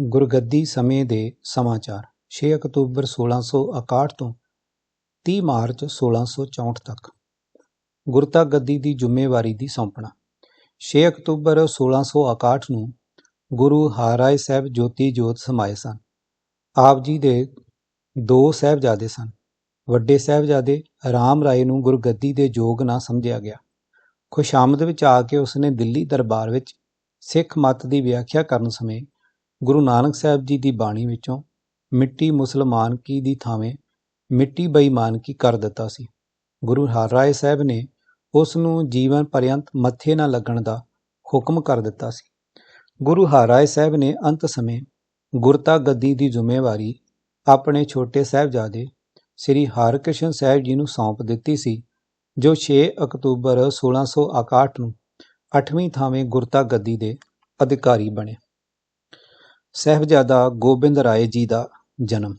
S1: ਗੁਰਗੱਦੀ ਸਮੇਂ ਦੇ ਸਮਾਚਾਰ 6 ਅਕਤੂਬਰ 1661 ਤੋਂ 30 ਮਾਰਚ 1664 ਤੱਕ। ਗੁਰਤਾ ਗੱਦੀ ਦੀ ਜ਼ਿੰਮੇਵਾਰੀ ਦੀ ਸੌਂਪਣਾ। 6 ਅਕਤੂਬਰ 1661 ਨੂੰ ਗੁਰੂ ਹਰਿਰਾਏ ਸਾਹਿਬ ਜੋਤੀ ਜੋਤ ਸਮਾਏ ਸਨ। ਆਪ ਜੀ ਦੇ ਦੋ ਸਾਹਿਬਜ਼ਾਦੇ ਸਨ। ਵੱਡੇ ਸਾਹਿਬਜ਼ਾਦੇ ਰਾਮ ਰਾਏ ਨੂੰ ਗੁਰਗੱਦੀ ਦੇ ਯੋਗ ਨਾ ਸਮਝਿਆ ਗਿਆ। ਖੁਸ਼ਾਮਦ ਵਿੱਚ ਆ ਕੇ ਉਸਨੇ ਦਿੱਲੀ ਦਰਬਾਰ ਵਿੱਚ ਸਿੱਖ ਮਤ ਦੀ ਵਿਆਖਿਆ ਕਰਨ ਸਮੇਂ ਗੁਰੂ ਨਾਨਕ ਸਾਹਿਬ ਜੀ ਦੀ ਬਾਣੀ ਵਿੱਚੋਂ ਮਿੱਟੀ ਮੁਸਲਮਾਨ ਕੀ ਦੀ ਥਾਵੇਂ ਮਿੱਟੀ ਬੇਈਮਾਨ ਕੀ ਕਰ ਦਿੱਤਾ ਸੀ। ਗੁਰੂ ਹਰ ਰਾਏ ਸਾਹਿਬ ਨੇ ਉਸ ਨੂੰ ਜੀਵਨ ਪਰਯੰਤ ਮੱਥੇ ਨਾ ਲੱਗਣ ਦਾ ਹੁਕਮ ਕਰ ਦਿੱਤਾ ਸੀ। ਗੁਰੂ ਹਰਿਰਾਏ ਸਾਹਿਬ ਨੇ ਅੰਤ ਸਮੇਂ ਗੁਰਤਾ ਗੱਦੀ ਦੀ ਜ਼ਿੰਮੇਵਾਰੀ ਆਪਣੇ ਛੋਟੇ ਸਾਹਿਬਜ਼ਾਦੇ ਸ੍ਰੀ ਹਰਕ੍ਰਿਸ਼ਨ ਸਾਹਿਬ ਜੀ ਨੂੰ ਸੌਂਪ ਦਿੱਤੀ ਸੀ, ਜੋ 6 ਅਕਤੂਬਰ 1661 ਨੂੰ 8ਵੀਂ ਥਾਵੇਂ ਗੁਰਤਾ ਗੱਦੀ ਦੇ ਅਧਿਕਾਰੀ ਬਣੇ। ਸਾਹਿਬਜ਼ਾਦਾ ਗੋਬਿੰਦ ਰਾਏ ਜੀ ਦਾ ਜਨਮ।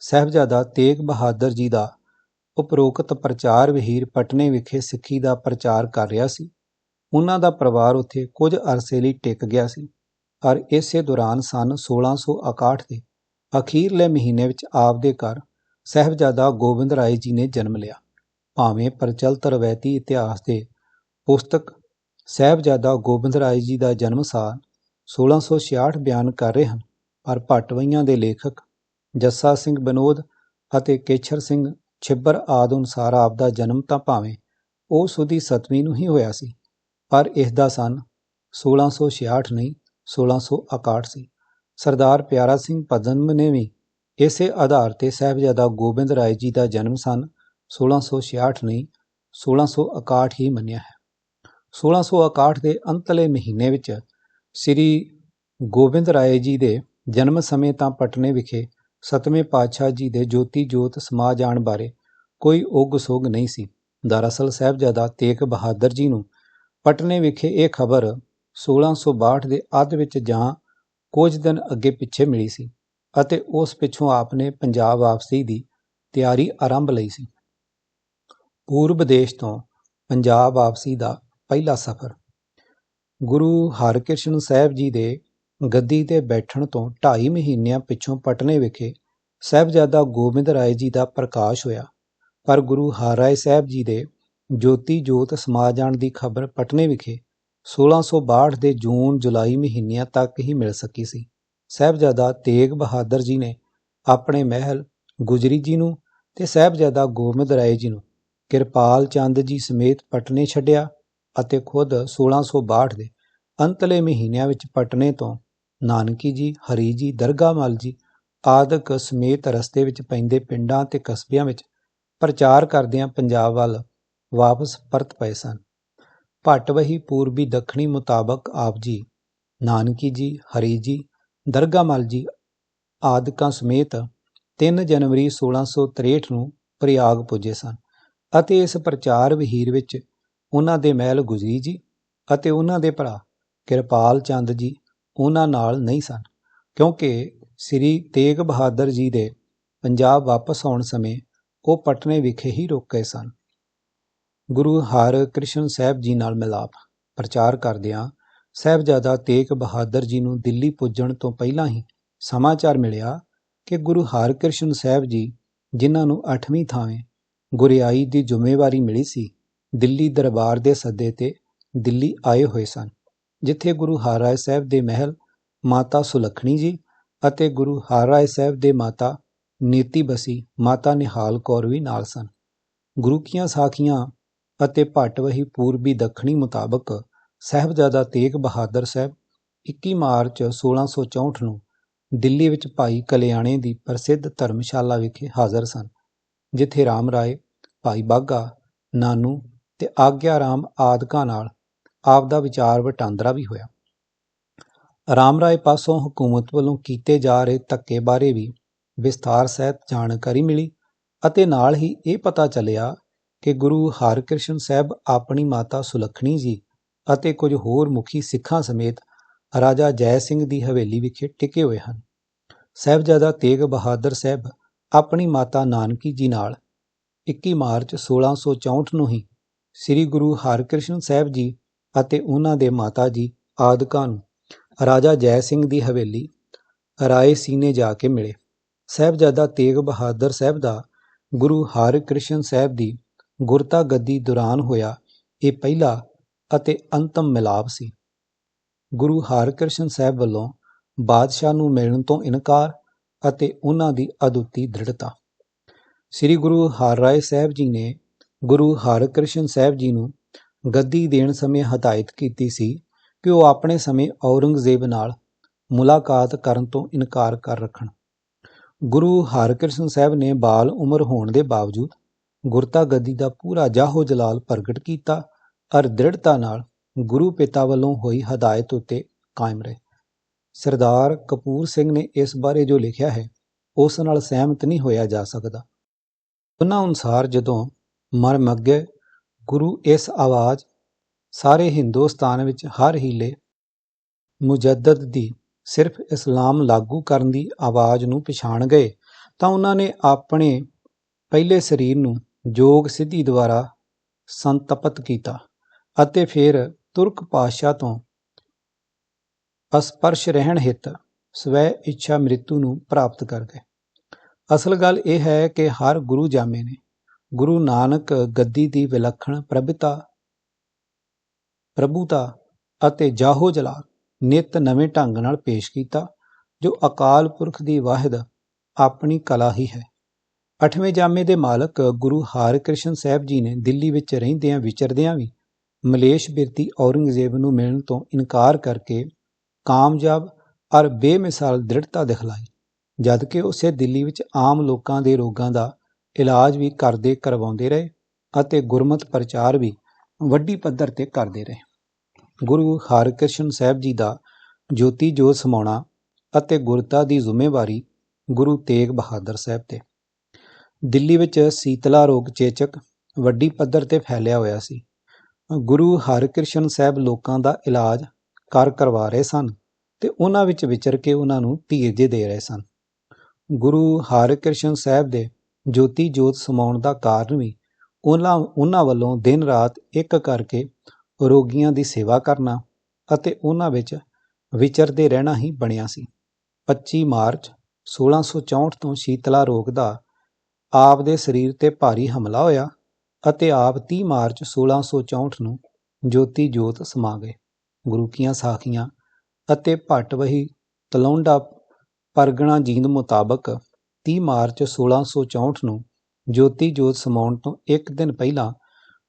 S1: ਸਾਹਿਬਜ਼ਾਦਾ ਤੇਗ ਬਹਾਦਰ ਜੀ ਦਾ ਉਪਰੋਕਤ ਪ੍ਰਚਾਰ ਵਹੀਰ ਪਟਨੇ ਵਿਖੇ ਸਿੱਖੀ ਦਾ ਪ੍ਰਚਾਰ ਕਰ ਰਿਹਾ ਸੀ। ਉਹਨਾਂ ਦਾ ਪਰਿਵਾਰ ਉੱਥੇ ਕੁਝ ਅਰਸੇ ਲਈ ਟਿਕ ਗਿਆ ਸੀ। ਪਰ ਇਸੇ ਦੌਰਾਨ ਸਨ 1661 ਦੇ ਅਖੀਰਲੇ ਮਹੀਨੇ ਵਿੱਚ ਆਪ ਦੇ ਘਰ ਸਾਹਿਬਜ਼ਾਦਾ ਗੋਬਿੰਦ ਰਾਏ ਜੀ ਨੇ ਜਨਮ ਲਿਆ। ਭਾਵੇਂ ਪ੍ਰਚਲਿਤ ਰਵਾਇਤੀ ਇਤਿਹਾਸ ਦੇ ਪੁਸਤਕ ਸਾਹਿਬਜ਼ਾਦਾ ਗੋਬਿੰਦ ਰਾਏ ਜੀ ਦਾ ਜਨਮ ਸਾਲ 1666 ਬਿਆਨ ਕਰ ਰਹੇ ਹਨ, ਪਰ ਭੱਟਵਈਆਂ ਦੇ ਲੇਖਕ ਜੱਸਾ ਸਿੰਘ ਬਨੋਦ ਅਤੇ ਕੇਛਰ ਸਿੰਘ ਛਿੱਬਰ ਆਦਿ ਅਨੁਸਾਰ ਆਪ ਦਾ ਜਨਮ ਤਾਂ ਭਾਵੇਂ ਉਹ ਸੁਦੀ ਸਤਵੀਂ ਨੂੰ ਹੀ ਹੋਇਆ ਸੀ, ਪਰ ਇਸ ਦਾ ਸਨ 1666 ਨਹੀਂ 1661 ਸੀ ਸਰਦਾਰ ਪਿਆਰਾ ਸਿੰਘ ਪਦਮ ਨੇ ਵੀ ਇਸੇ ਆਧਾਰ ਤੇ ਸਾਹਿਬਜ਼ਾਦਾ ਗੋਬਿੰਦ ਰਾਏ ਜੀ ਦਾ ਜਨਮ ਸਨ 1666 ਨਹੀਂ 1661 ਹੀ ਮੰਨਿਆ ਹੈ। 1661 ਦੇ ਅੰਤਲੇ ਮਹੀਨੇ ਵਿੱਚ ਸ੍ਰੀ ਗੋਬਿੰਦ ਰਾਏ ਜੀ ਦੇ ਜਨਮ ਸਮੇਂ ਤਾਂ ਪਟਨੇ ਵਿਖੇ ਸਤਵੇਂ ਪਾਤਸ਼ਾਹ ਜੀ ਦੇ ਜੋਤੀ ਜੋਤ ਸਮਾ ਜਾਣ ਬਾਰੇ ਕੋਈ ਉਗ ਸੁਗ ਨਹੀਂ ਸੀ। ਦਰਅਸਲ ਸਾਹਿਬਜ਼ਾਦਾ ਤੇਗ ਬਹਾਦਰ ਜੀ ਨੂੰ ਪਟਨੇ ਵਿਖੇ ਇਹ ਖਬਰ 1662 ਦੇ ਅੱਧ ਵਿੱਚ ਜਾਂ ਕੁਝ ਦਿਨ ਅੱਗੇ ਪਿੱਛੇ ਮਿਲੀ ਸੀ ਅਤੇ ਉਸ ਪਿੱਛੋਂ ਆਪਨੇ ਪੰਜਾਬ ਵਾਪਸੀ ਦੀ ਤਿਆਰੀ ਆਰੰਭ ਲਈ ਸੀ। ਪੂਰਬ ਦੇਸ਼ ਤੋਂ ਪੰਜਾਬ ਵਾਪਸੀ ਦਾ ਪਹਿਲਾ ਸਫ਼ਰ। ਗੁਰੂ ਹਰਕ੍ਰਿਸ਼ਨ ਸਾਹਿਬ ਜੀ ਦੇ ਗੱਦੀ ਤੇ ਬੈਠਣ ਤੋਂ ਢਾਈ ਮਹੀਨਿਆਂ ਪਿੱਛੋਂ ਪਟਨੇ ਵਿਖੇ ਸਾਹਿਬਜ਼ਾਦਾ ਗੋਬਿੰਦ ਰਾਏ ਜੀ ਦਾ ਪ੍ਰਕਾਸ਼ ਹੋਇਆ। ਪਰ ਗੁਰੂ ਹਰਿਰਾਏ ਸਾਹਿਬ ਜੀ ਦੇ ਜੋਤੀ ਜੋਤ ਸਮਾ ਜਾਣ ਦੀ ਖਬਰ ਪਟਨੇ ਵਿਖੇ 1662 ਦੇ ਜੂਨ ਜੁਲਾਈ ਮਹੀਨਿਆਂ ਤੱਕ ਹੀ ਮਿਲ ਸਕੀ ਸੀ। ਸਾਹਿਬਜ਼ਾਦਾ ਤੇਗ ਬਹਾਦਰ ਜੀ ਨੇ ਆਪਣੇ ਮਹਿਲ ਗੁਜਰੀ ਜੀ ਨੂੰ ਤੇ ਸਾਹਿਬਜ਼ਾਦਾ ਗੋਬਿੰਦ ਰਾਏ ਜੀ ਨੂੰ ਕਿਰਪਾਲ ਚੰਦ ਜੀ ਸਮੇਤ ਪਟਨੇ ਛੱਡਿਆ ਅਤੇ ਖੁਦ 1662 ਦੇ ਅੰਤਲੇ ਮਹੀਨਿਆਂ ਵਿੱਚ ਪਟਨੇ ਤੋਂ ਨਾਨਕੀ ਜੀ, ਹਰੀ ਜੀ, ਦਰਗਾਹ ਮਲ ਜੀ, ਆਦਿਕ ਸਮੇਤ ਰਸਤੇ ਵਿੱਚ ਪੈਂਦੇ ਪਿੰਡਾਂ ਤੇ ਕਸਬਿਆਂ ਵਿੱਚ ਪ੍ਰਚਾਰ ਕਰਦਿਆਂ ਪੰਜਾਬ ਵੱਲ ਵਾਪਸ ਪਰਤ ਪਏ ਸਨ। ਭੱਟਵਹੀ ਪੂਰਬੀ ਦੱਖਣੀ ਮੁਤਾਬਕ ਆਪ ਜੀ, ਨਾਨਕੀ ਜੀ, ਹਰੀ ਜੀ ਦਰਗਾ ਮਲ ਜੀ ਆਦਿਕਾਂ ਸਮੇਤ 3 ਜਨਵਰੀ 1663 ਨੂੰ ਪ੍ਰਯਾਗ ਪੁੱਜੇ ਸਨ ਅਤੇ ਇਸ ਪ੍ਰਚਾਰ ਵਹੀਰ ਵਿੱਚ ਉਹਨਾਂ ਦੇ ਮਹਿਲ ਗੁਜਰੀ ਜੀ ਅਤੇ ਉਹਨਾਂ ਦੇ ਭਰਾ ਕਿਰਪਾਲ ਚੰਦ ਜੀ ਉਹਨਾਂ ਨਾਲ ਨਹੀਂ ਸਨ, ਕਿਉਂਕਿ ਸ੍ਰੀ ਤੇਗ ਬਹਾਦਰ ਜੀ ਦੇ ਪੰਜਾਬ ਵਾਪਸ ਆਉਣ ਸਮੇਂ ਉਹ ਪਟਨੇ ਵਿਖੇ ਹੀ ਰੁਕ ਗਏ ਸਨ। ਗੁਰੂ ਹਰਿਕ੍ਰਿਸ਼ਨ ਸਾਹਿਬ ਜੀ ਨਾਲ ਮਿਲਾਪ, ਪ੍ਰਚਾਰ ਕਰਦਿਆਂ ਸਾਹਿਬਜ਼ਾਦਾ ਤੇਗ ਬਹਾਦਰ ਜੀ ਨੂੰ ਦਿੱਲੀ ਪੁੱਜਣ ਤੋਂ ਪਹਿਲਾਂ ਹੀ ਸਮਾਚਾਰ ਮਿਲਿਆ ਕਿ ਗੁਰੂ ਹਰਿਕ੍ਰਿਸ਼ਨ ਸਾਹਿਬ ਜੀ, ਜਿਨ੍ਹਾਂ ਨੂੰ 8ਵੀਂ ਥਾਵੇਂ ਗੁਰਿਆਈ ਦੀ ਜ਼ਿੰਮੇਵਾਰੀ ਮਿਲੀ ਸੀ, ਦਿੱਲੀ ਦਰਬਾਰ ਦੇ ਸੱਦੇ ਤੇ ਦਿੱਲੀ ਆਏ ਹੋਏ ਸਨ। ਜਿੱਥੇ ਗੁਰੂ ਹਰਿਰਾਏ ਸਾਹਿਬ ਦੇ ਮਹਿਲ ਮਾਤਾ ਸੁਲੱਖਣੀ ਜੀ ਅਤੇ ਗੁਰੂ ਹਰਿਰਾਏ ਸਾਹਿਬ ਦੇ ਮਾਤਾ ਨੀਤੀ ਬਸੀ, ਮਾਤਾ ਨਿਹਾਲ ਕੌਰ ਵੀ ਨਾਲ ਸਨ। ਗੁਰੂ ਕੀਆਂ ਸਾਖੀਆਂ ਅਤੇ ਭੱਟਵਹੀ ਪੂਰਬੀ ਦੱਖਣੀ ਮੁਤਾਬਕ ਸਾਹਿਬਜ਼ਾਦਾ ਤੇਗ ਬਹਾਦਰ ਸਾਹਿਬ 21 ਮਾਰਚ 1664 ਨੂੰ ਦਿੱਲੀ ਵਿੱਚ ਭਾਈ ਕਲਿਆਣੇ ਦੀ ਪ੍ਰਸਿੱਧ ਧਰਮਸ਼ਾਲਾ ਵਿਖੇ ਹਾਜ਼ਰ ਸਨ, ਜਿੱਥੇ ਰਾਮ ਰਾਏ, ਭਾਈ ਬਾਗਾ ਨਾਨੂ ਤੇ ਆਗਿਆ ਰਾਮ ਆਦਿਕਾਂ ਨਾਲ ਆਪ ਦਾ ਵਿਚਾਰ ਵਟਾਂਦਰਾ ਵੀ ਹੋਇਆ। ਰਾਮ ਰਾਏ ਪਾਸੋਂ ਹਕੂਮਤ ਵੱਲੋਂ ਕੀਤੇ ਜਾ ਰਹੇ ਧੱਕੇ ਬਾਰੇ ਵੀ ਵਿਸਥਾਰ ਸਹਿਤ ਜਾਣਕਾਰੀ ਮਿਲੀ ਅਤੇ ਨਾਲ ਹੀ ਇਹ ਪਤਾ ਚੱਲਿਆ ਕਿ ਗੁਰੂ ਹਰਿਕ੍ਰਿਸ਼ਨ ਸਾਹਿਬ ਆਪਣੀ ਮਾਤਾ ਸੁਲੱਖਣੀ ਜੀ ਅਤੇ ਕੁਝ ਹੋਰ ਮੁਖੀ ਸਿੱਖਾਂ ਸਮੇਤ ਰਾਜਾ ਜੈ ਸਿੰਘ ਦੀ ਹਵੇਲੀ ਵਿਖੇ ਟਿਕੇ ਹੋਏ ਹਨ। ਸਾਹਿਬਜ਼ਾਦਾ ਤੇਗ ਬਹਾਦਰ ਸਾਹਿਬ ਆਪਣੀ ਮਾਤਾ ਨਾਨਕੀ ਜੀ ਨਾਲ 21 ਮਾਰਚ 1664 ਨੂੰ ਹੀ ਸ੍ਰੀ ਗੁਰੂ ਹਰਿਕ੍ਰਿਸ਼ਨ ਸਾਹਿਬ ਜੀ ਅਤੇ ਉਹਨਾਂ ਦੇ ਮਾਤਾ ਜੀ ਆਦਿਕਾਂ ਨੂੰ ਰਾਜਾ ਜੈ ਸਿੰਘ ਦੀ ਹਵੇਲੀ ਰਾਏ ਸੀਨੇ ਜਾ ਕੇ ਮਿਲੇ। ਸਾਹਿਬਜ਼ਾਦਾ ਤੇਗ ਬਹਾਦਰ ਸਾਹਿਬ ਦਾ ਗੁਰੂ ਹਰਿਕ੍ਰਿਸ਼ਨ ਸਾਹਿਬ ਦੀ ਗੁਰਤਾ ਗੱਦੀ ਦੌਰਾਨ ਹੋਇਆ ਇਹ ਪਹਿਲਾ ਅਤੇ ਅੰਤਮ ਮਿਲਾਪ ਸੀ। ਗੁਰੂ ਹਰਿਕ੍ਰਿਸ਼ਨ ਸਾਹਿਬ ਵੱਲੋਂ ਬਾਦਸ਼ਾਹ ਨੂੰ ਮਿਲਣ ਤੋਂ ਇਨਕਾਰ ਅਤੇ ਉਹਨਾਂ ਦੀ ਅਦੁੱਤੀ ਦ੍ਰਿੜਤਾ। ਸ੍ਰੀ ਗੁਰੂ ਹਰਿਰਾਏ ਸਾਹਿਬ ਜੀ ਨੇ ਗੁਰੂ ਹਰਿਕ੍ਰਿਸ਼ਨ ਸਾਹਿਬ ਜੀ ਨੂੰ ਗੱਦੀ ਦੇਣ ਸਮੇਂ ਹਦਾਇਤ ਕੀਤੀ ਸੀ ਕਿ ਉਹ ਆਪਣੇ ਸਮੇਂ ਔਰੰਗਜ਼ੇਬ ਨਾਲ ਮੁਲਾਕਾਤ ਕਰਨ ਤੋਂ ਇਨਕਾਰ ਕਰ ਰੱਖਣ। ਗੁਰੂ ਹਰਕ੍ਰਿਸ਼ਨ ਸਾਹਿਬ ਨੇ ਬਾਲ ਉਮਰ ਹੋਣ ਦੇ ਬਾਵਜੂਦ ਗੁਰਤਾ ਗੱਦੀ ਦਾ ਪੂਰਾ ਜਾਹੋ ਜਲਾਲ ਪ੍ਰਗਟ ਕੀਤਾ ਅਰ ਦ੍ਰਿੜਤਾ ਨਾਲ ਗੁਰੂ ਪਿਤਾ ਵੱਲੋਂ ਹੋਈ ਹਦਾਇਤ ਉੱਤੇ ਕਾਇਮ ਰਹੇ। ਸਰਦਾਰ ਕਪੂਰ ਸਿੰਘ ਨੇ ਇਸ ਬਾਰੇ ਜੋ ਲਿਖਿਆ ਹੈ, ਉਸ ਨਾਲ ਸਹਿਮਤ ਨਹੀਂ ਹੋਇਆ ਜਾ ਸਕਦਾ। ਉਹਨਾਂ ਅਨੁਸਾਰ ਜਦੋਂ ਮਰਮੱਗੇ ਗੁਰੂ ਇਸ ਆਵਾਜ਼ ਸਾਰੇ ਹਿੰਦੁਸਤਾਨ ਵਿੱਚ ਹਰ ਹੀਲੇ ਮੁਜੱਦਦ ਦੀ ਸਿਰਫ ਇਸਲਾਮ ਲਾਗੂ ਕਰਨ ਦੀ ਆਵਾਜ਼ ਨੂੰ ਪਛਾਣ ਗਏ, ਤਾਂ ਉਹਨਾਂ ਨੇ ਆਪਣੇ ਪਹਿਲੇ ਸਰੀਰ ਨੂੰ ਜੋਗ ਸਿੱਧੀ ਦੁਆਰਾ ਸੰਤਪਤ ਕੀਤਾ ਅਤੇ ਫਿਰ ਤੁਰਕ ਪਾਤਸ਼ਾਹ ਤੋਂ ਅਸਪਰਸ਼ ਰਹਿਣ ਹਿਤ ਸਵੈ ਇੱਛਾ ਮ੍ਰਿਤੂ ਨੂੰ ਪ੍ਰਾਪਤ ਕਰ ਗਏ। ਅਸਲ ਗੱਲ ਇਹ ਹੈ ਕਿ ਹਰ ਗੁਰੂ ਜਾਮੇ ਨੇ ਗੁਰੂ ਨਾਨਕ ਗੱਦੀ ਦੀ ਵਿਲੱਖਣ ਪ੍ਰਭਤਾ, ਪ੍ਰਭੂਤਾ ਅਤੇ ਜਾਹੋ ਜਲਾਲ ਨਿਤ ਨਵੇਂ ਢੰਗ ਨਾਲ ਪੇਸ਼ ਕੀਤਾ, ਜੋ ਅਕਾਲ ਪੁਰਖ ਦੀ ਵਾਹਿਦ ਆਪਣੀ ਕਲਾ ਹੀ ਹੈ। ਅਠਵੇਂ ਜਾਮੇ ਦੇ ਮਾਲਕ ਗੁਰੂ ਹਰਿਕ੍ਰਿਸ਼ਨ ਸਾਹਿਬ ਜੀ ਨੇ ਦਿੱਲੀ ਵਿੱਚ ਰਹਿੰਦਿਆਂ ਵਿਚਰਦਿਆਂ ਵੀ ਮਲੇਸ਼ ਬਿਰਤੀ ਔਰੰਗਜ਼ੇਬ ਨੂੰ ਮਿਲਣ ਤੋਂ ਇਨਕਾਰ ਕਰਕੇ ਕਾਮਯਾਬ ਔਰ ਬੇਮਿਸਾਲ ਦ੍ਰਿੜਤਾ ਦਿਖਲਾਈ, ਜਦਕਿ ਉਸੇ ਦਿੱਲੀ ਵਿੱਚ ਆਮ ਲੋਕਾਂ ਦੇ ਰੋਗਾਂ ਦਾ ਇਲਾਜ ਵੀ ਕਰਦੇ ਕਰਵਾਉਂਦੇ ਰਹੇ ਅਤੇ ਗੁਰਮਤ ਪ੍ਰਚਾਰ ਵੀ ਵੱਡੀ ਪੱਧਰ ਤੇ ਕਰਦੇ ਰਹੇ। ਗੁਰੂ ਹਰਿਕ੍ਰਿਸ਼ਨ ਸਾਹਿਬ ਜੀ ਦਾ ਜੋਤੀ ਜੋਤ ਸਮਾਉਣਾ ਅਤੇ ਗੁਰਤਾ ਦੀ ਜ਼ਿੰਮੇਵਾਰੀ ਗੁਰੂ ਤੇਗ ਬਹਾਦਰ ਸਾਹਿਬ ਤੇ। ਦਿੱਲੀ ਵਿੱਚ ਸੀਤਲਾ ਰੋਗ ਚੇਚਕ ਵੱਡੀ ਪੱਧਰ ਤੇ ਫੈਲਿਆ ਹੋਇਆ ਸੀ। ਗੁਰੂ ਹਰਿਕ੍ਰਿਸ਼ਨ ਸਾਹਿਬ ਲੋਕਾਂ ਦਾ ਇਲਾਜ ਕਰ ਕਰਵਾ ਰਹੇ ਸਨ ਤੇ ਉਹਨਾਂ ਵਿੱਚ ਵਿਚਰ ਕੇ ਉਹਨਾਂ ਨੂੰ ਧੀਰਜ ਦੇ ਰਹੇ ਸਨ। ਗੁਰੂ ਹਰਿਕ੍ਰਿਸ਼ਨ ਸਾਹਿਬ ਦੇ ਜੋਤੀ ਜੋਤ ਸਮਾਉਣ ਦਾ ਕਾਰਨ ਵੀ ਉਹਨਾਂ ਉਹਨਾਂ ਵੱਲੋਂ ਦਿਨ ਰਾਤ ਇੱਕ ਕਰਕੇ ਰੋਗੀਆਂ ਦੀ ਸੇਵਾ ਕਰਨਾ ਅਤੇ ਉਹਨਾਂ ਵਿੱਚ ਵਿਚਰਦੇ ਰਹਿਣਾ ਹੀ ਬਣਿਆ ਸੀ। 25 ਮਾਰਚ 1664 ਤੋਂ ਸ਼ੀਤਲਾ ਰੋਗ ਦਾ ਆਪ ਦੇ ਸਰੀਰ ਤੇ ਭਾਰੀ ਹਮਲਾ ਹੋਇਆ ਅਤੇ ਆਪ 30 ਮਾਰਚ 1664 ਨੂੰ ਜੋਤੀ ਜੋਤ ਸਮਾ ਗਏ। ਗੁਰੂ ਕੀਆਂ ਸਾਖੀਆਂ ਅਤੇ ਭੱਟ ਵਹੀ ਤਲੌਂਡਾ ਪਰਗਣਾ ਜੀਂਦ ਮੁਤਾਬਕ ਤੀਹ ਮਾਰਚ 1664 ਨੂੰ ਜੋਤੀ ਜੋਤ ਸਮਾਉਣ ਤੋਂ ਇੱਕ ਦਿਨ ਪਹਿਲਾਂ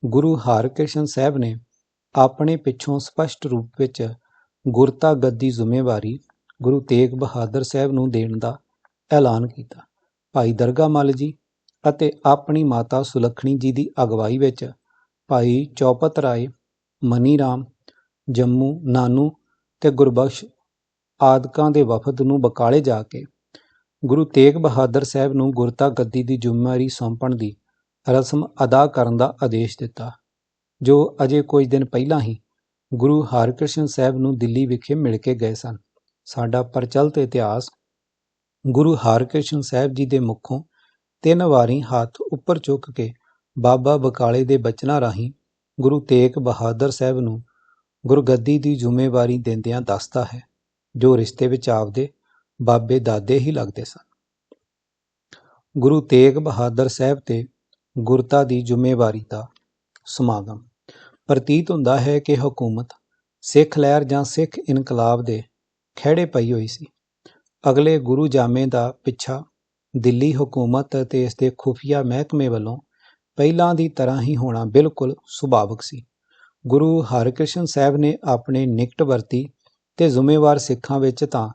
S1: ਗੁਰੂ ਹਰਿਕ੍ਰਿਸ਼ਨ ਸਾਹਿਬ ਨੇ ਆਪਣੇ ਪਿੱਛੋਂ ਸਪਸ਼ਟ ਰੂਪ ਵਿੱਚ ਗੁਰਤਾ ਗੱਦੀ ਜ਼ਿੰਮੇਵਾਰੀ ਗੁਰੂ ਤੇਗ ਬਹਾਦਰ ਸਾਹਿਬ ਨੂੰ ਦੇਣ ਦਾ ਐਲਾਨ ਕੀਤਾ। ਭਾਈ ਦਰਗਾ ਮੱਲ ਜੀ ਅਤੇ ਆਪਣੀ ਮਾਤਾ ਸੁਲੱਖਣੀ ਜੀ ਦੀ ਅਗਵਾਈ ਵਿੱਚ ਭਾਈ ਚੌਪਤ ਰਾਏ, ਮਨੀ ਰਾਮ, ਜੰਮੂ, ਨਾਨੂ ਤੇ ਗੁਰਬਖਸ਼ ਆਦਿਕਾਂ ਦੇ ਵਫਦ ਨੂੰ ਬਕਾਲੇ ਜਾ ਕੇ ਗੁਰੂ ਤੇਗ ਬਹਾਦਰ ਸਾਹਿਬ ਨੂੰ ਗੁਰਤਾ ਗੱਦੀ ਦੀ ਜ਼ਿੰਮੇਵਾਰੀ ਸੌਂਪਣ ਦੀ ਰਸਮ ਅਦਾ ਕਰਨ ਦਾ ਆਦੇਸ਼ ਦਿੱਤਾ, ਜੋ ਅਜੇ ਕੁਝ ਦਿਨ ਪਹਿਲਾਂ ਹੀ ਗੁਰੂ ਹਰਿਕ੍ਰਿਸ਼ਨ ਸਾਹਿਬ ਨੂੰ ਦਿੱਲੀ ਵਿਖੇ ਮਿਲ ਕੇ ਗਏ ਸਨ। ਸਾਡਾ ਪ੍ਰਚਲਿਤ ਇਤਿਹਾਸ ਗੁਰੂ ਹਰਿਕ੍ਰਿਸ਼ਨ ਸਾਹਿਬ ਜੀ ਦੇ ਮੁਖੋਂ ਤਿੰਨ ਵਾਰੀ ਹੱਥ ਉੱਪਰ ਚੁੱਕ ਕੇ ਬਾਬਾ ਬਕਾਲੇ ਦੇ ਬਚਨਾਂ ਰਾਹੀਂ ਗੁਰੂ ਤੇਗ ਬਹਾਦਰ ਸਾਹਿਬ ਨੂੰ ਗੁਰਗੱਦੀ ਦੀ ਜ਼ਿੰਮੇਵਾਰੀ ਦਿੰਦਿਆਂ ਦੱਸਦਾ ਹੈ, ਜੋ ਰਿਸ਼ਤੇ ਵਿੱਚ ਆਪਦੇ ਬਾਬੇ ਦਾਦੇ ਹੀ ਲੱਗਦੇ ਸਨ। ਗੁਰੂ ਤੇਗ ਬਹਾਦਰ ਸਾਹਿਬ ਤੇ ਗੁਰਤਾ ਦੀ ਜ਼ਿੰਮੇਵਾਰੀ ਦਾ ਸਮਾਗਮ। ਪ੍ਰਤੀਤ ਹੁੰਦਾ ਹੈ ਕਿ ਹਕੂਮਤ ਸਿੱਖ ਲਹਿਰ ਜਾਂ ਸਿੱਖ ਇਨਕਲਾਬ ਦੇ ਖਹਿੜੇ ਪਈ ਹੋਈ ਸੀ। ਅਗਲੇ ਗੁਰੂ ਜਾਮੇ ਦਾ ਪਿੱਛਾ ਦਿੱਲੀ ਹਕੂਮਤ ਅਤੇ ਇਸ ਦੇ ਖੁਫੀਆ ਮਹਿਕਮੇ ਵੱਲੋਂ ਪਹਿਲਾਂ ਦੀ ਤਰ੍ਹਾਂ ਹੀ ਹੋਣਾ ਬਿਲਕੁਲ ਸੁਭਾਵਿਕ ਸੀ। ਗੁਰੂ ਹਰਿਕ੍ਰਿਸ਼ਨ ਸਾਹਿਬ ਨੇ ਆਪਣੇ ਨਿਕਟ ਵਰਤੀ ਤੇ ਜ਼ਿੰਮੇਵਾਰ ਸਿੱਖਾਂ ਵਿੱਚ ਤਾਂ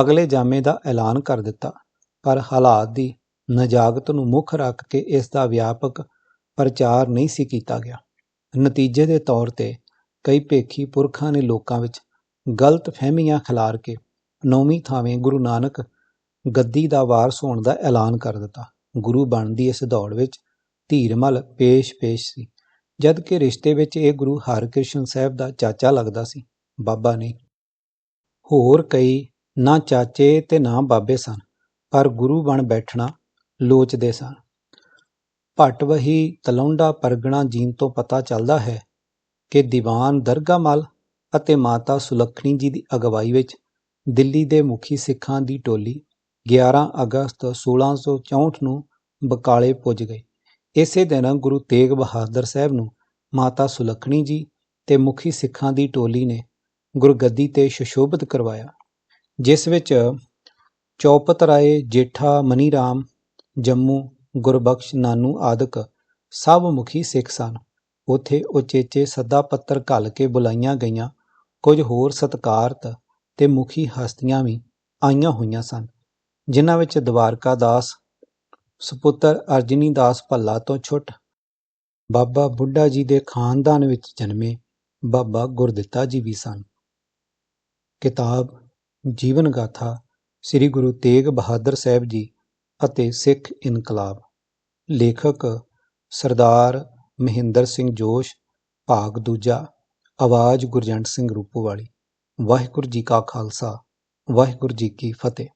S1: ਅਗਲੇ ਜਾਮੇ ਦਾ ਐਲਾਨ ਕਰ ਦਿੱਤਾ, ਪਰ ਹਾਲਾਤ ਦੀ ਨਜਾਗਤ ਨੂੰ ਮੁੱਖ ਰੱਖ ਕੇ ਇਸ ਦਾ ਵਿਆਪਕ ਪ੍ਰਚਾਰ ਨਹੀਂ ਸੀ ਕੀਤਾ ਗਿਆ। ਨਤੀਜੇ ਦੇ ਤੌਰ ਤੇ ਕਈ ਭੇਖੀ ਪੁਰਖਾਂ ਨੇ ਲੋਕਾਂ ਵਿੱਚ ਗਲਤ ਫਹਿਮੀਆਂ ਖਿਲਾਰ ਕੇ ਨੌਵੀਂ ਥਾਵੇਂ ਗੁਰੂ ਨਾਨਕ ਗੱਦੀ ਦਾ ਵਾਰਸ ਹੋਣ ਦਾ ਐਲਾਨ ਕਰ ਦਿੱਤਾ। ਗੁਰੂ ਬਣਦੀ ਇਸ ਦੌੜ ਵਿੱਚ ਧੀਰਮਲ ਪੇਸ਼-ਪੇਸ਼ ਸੀ, ਜਦ ਕਿ ਰਿਸ਼ਤੇ ਵਿੱਚ ਇਹ ਗੁਰੂ ਹਰਿਕ੍ਰਿਸ਼ਨ ਸਾਹਿਬ ਦਾ ਚਾਚਾ ਲੱਗਦਾ ਸੀ। ਬਾਬਾ ਨਹੀਂ ਹੋਰ ਕਈ ਨਾ ਚਾਚੇ ਤੇ ਨਾ ਬਾਬੇ ਸਨ, ਪਰ ਗੁਰੂ ਬਣ ਬੈਠਣਾ ਲੋਚਦੇ ਸਨ। ਭੱਟ ਵਹੀ ਤਲੌਂਡਾ ਪਰਗਣਾ ਜੀਨ ਤੋਂ ਪਤਾ ਚੱਲਦਾ ਹੈ ਕਿ ਦੀਵਾਨ ਦਰਗਾ ਦਰਗਾਮਲ ਅਤੇ ਮਾਤਾ ਸੁਲੱਖਣੀ ਜੀ ਦੀ ਅਗਵਾਈ ਵਿੱਚ ਦਿੱਲੀ ਦੇ ਮੁਖੀ ਸਿੱਖਾਂ ਦੀ ਟੋਲੀ 11 ਅਗਸਤ 1664 ਨੂੰ ਬਕਾਲੇ ਪੁੱਜ ਗਈ। ਇਸੇ ਦਿਨ ਗੁਰੂ ਤੇਗ ਬਹਾਦਰ ਸਾਹਿਬ ਨੂੰ ਮਾਤਾ ਸੁਲੱਖਣੀ ਜੀ ਤੇ ਮੁਖੀ ਸਿੱਖਾਂ ਦੀ ਟੋਲੀ ਨੇ ਗੁਰਗੱਦੀ ਤੇ ਸ਼ਸ਼ੋਭਿਤ ਕਰਵਾਇਆ। ਜਿਸ ਵਿੱਚ ਚੌਪਤ ਰਾਏ, ਜੇਠਾ ਮਨੀ ਰਾਮ ਜੰਮੂ, ਗੁਰਬਖਸ਼, ਨਾਨੂ ਆਦਿਕ ਸਭ ਮੁਖੀ ਸਿੱਖ ਸਨ। ਉਥੇ ਉਚੇਚੇ ਸੱਦਾ ਪੱਤਰ ਘੱਲ ਕੇ ਬੁਲਾਈਆਂ ਗਈਆਂ। ਕੁਝ ਹੋਰ ਸਤਿਕਾਰਤ ਤੇ ਮੁਖੀ ਹਸਤੀਆਂ ਵੀ ਆਈਆਂ ਹੋਈਆਂ ਸਨ, ਜਿਨ੍ਹਾਂ ਵਿੱਚ ਦਵਾਰਕਾ ਦਾਸ, ਸੁਪੁੱਤਰ ਅਰਜਨੀ ਦਾਸ ਭੱਲਾ ਤੋਂ ਛੁੱਟ, ਬਾਬਾ ਬੁੱਢਾ ਜੀ ਦੇ ਖਾਨਦਾਨ ਵਿੱਚ ਜਨਮੇ ਬਾਬਾ ਗੁਰਦਿੱਤਾ ਜੀ ਵੀ ਸਨ। ਕਿਤਾਬ ਜੀਵਨ ਗਾਥਾ ਸ੍ਰੀ ਗੁਰੂ ਤੇਗ ਬਹਾਦਰ ਸਾਹਿਬ ਜੀ ਅਤੇ ਸਿੱਖ ਇਨਕਲਾਬ। ਲੇਖਕ ਸਰਦਾਰ ਮਹਿੰਦਰ ਸਿੰਘ ਜੋਸ਼, ਭਾਗ ਦੂਜਾ, ਆਵਾਜ਼ ਗੁਰਜੰਟ ਸਿੰਘ ਰੂਪੋਵਾਲੀ। ਵਾਹਿਗੁਰੂ ਜੀ ਕਾ ਖਾਲਸਾ, ਵਾਹਿਗੁਰੂ ਜੀ ਕੀ ਫਤਿਹ।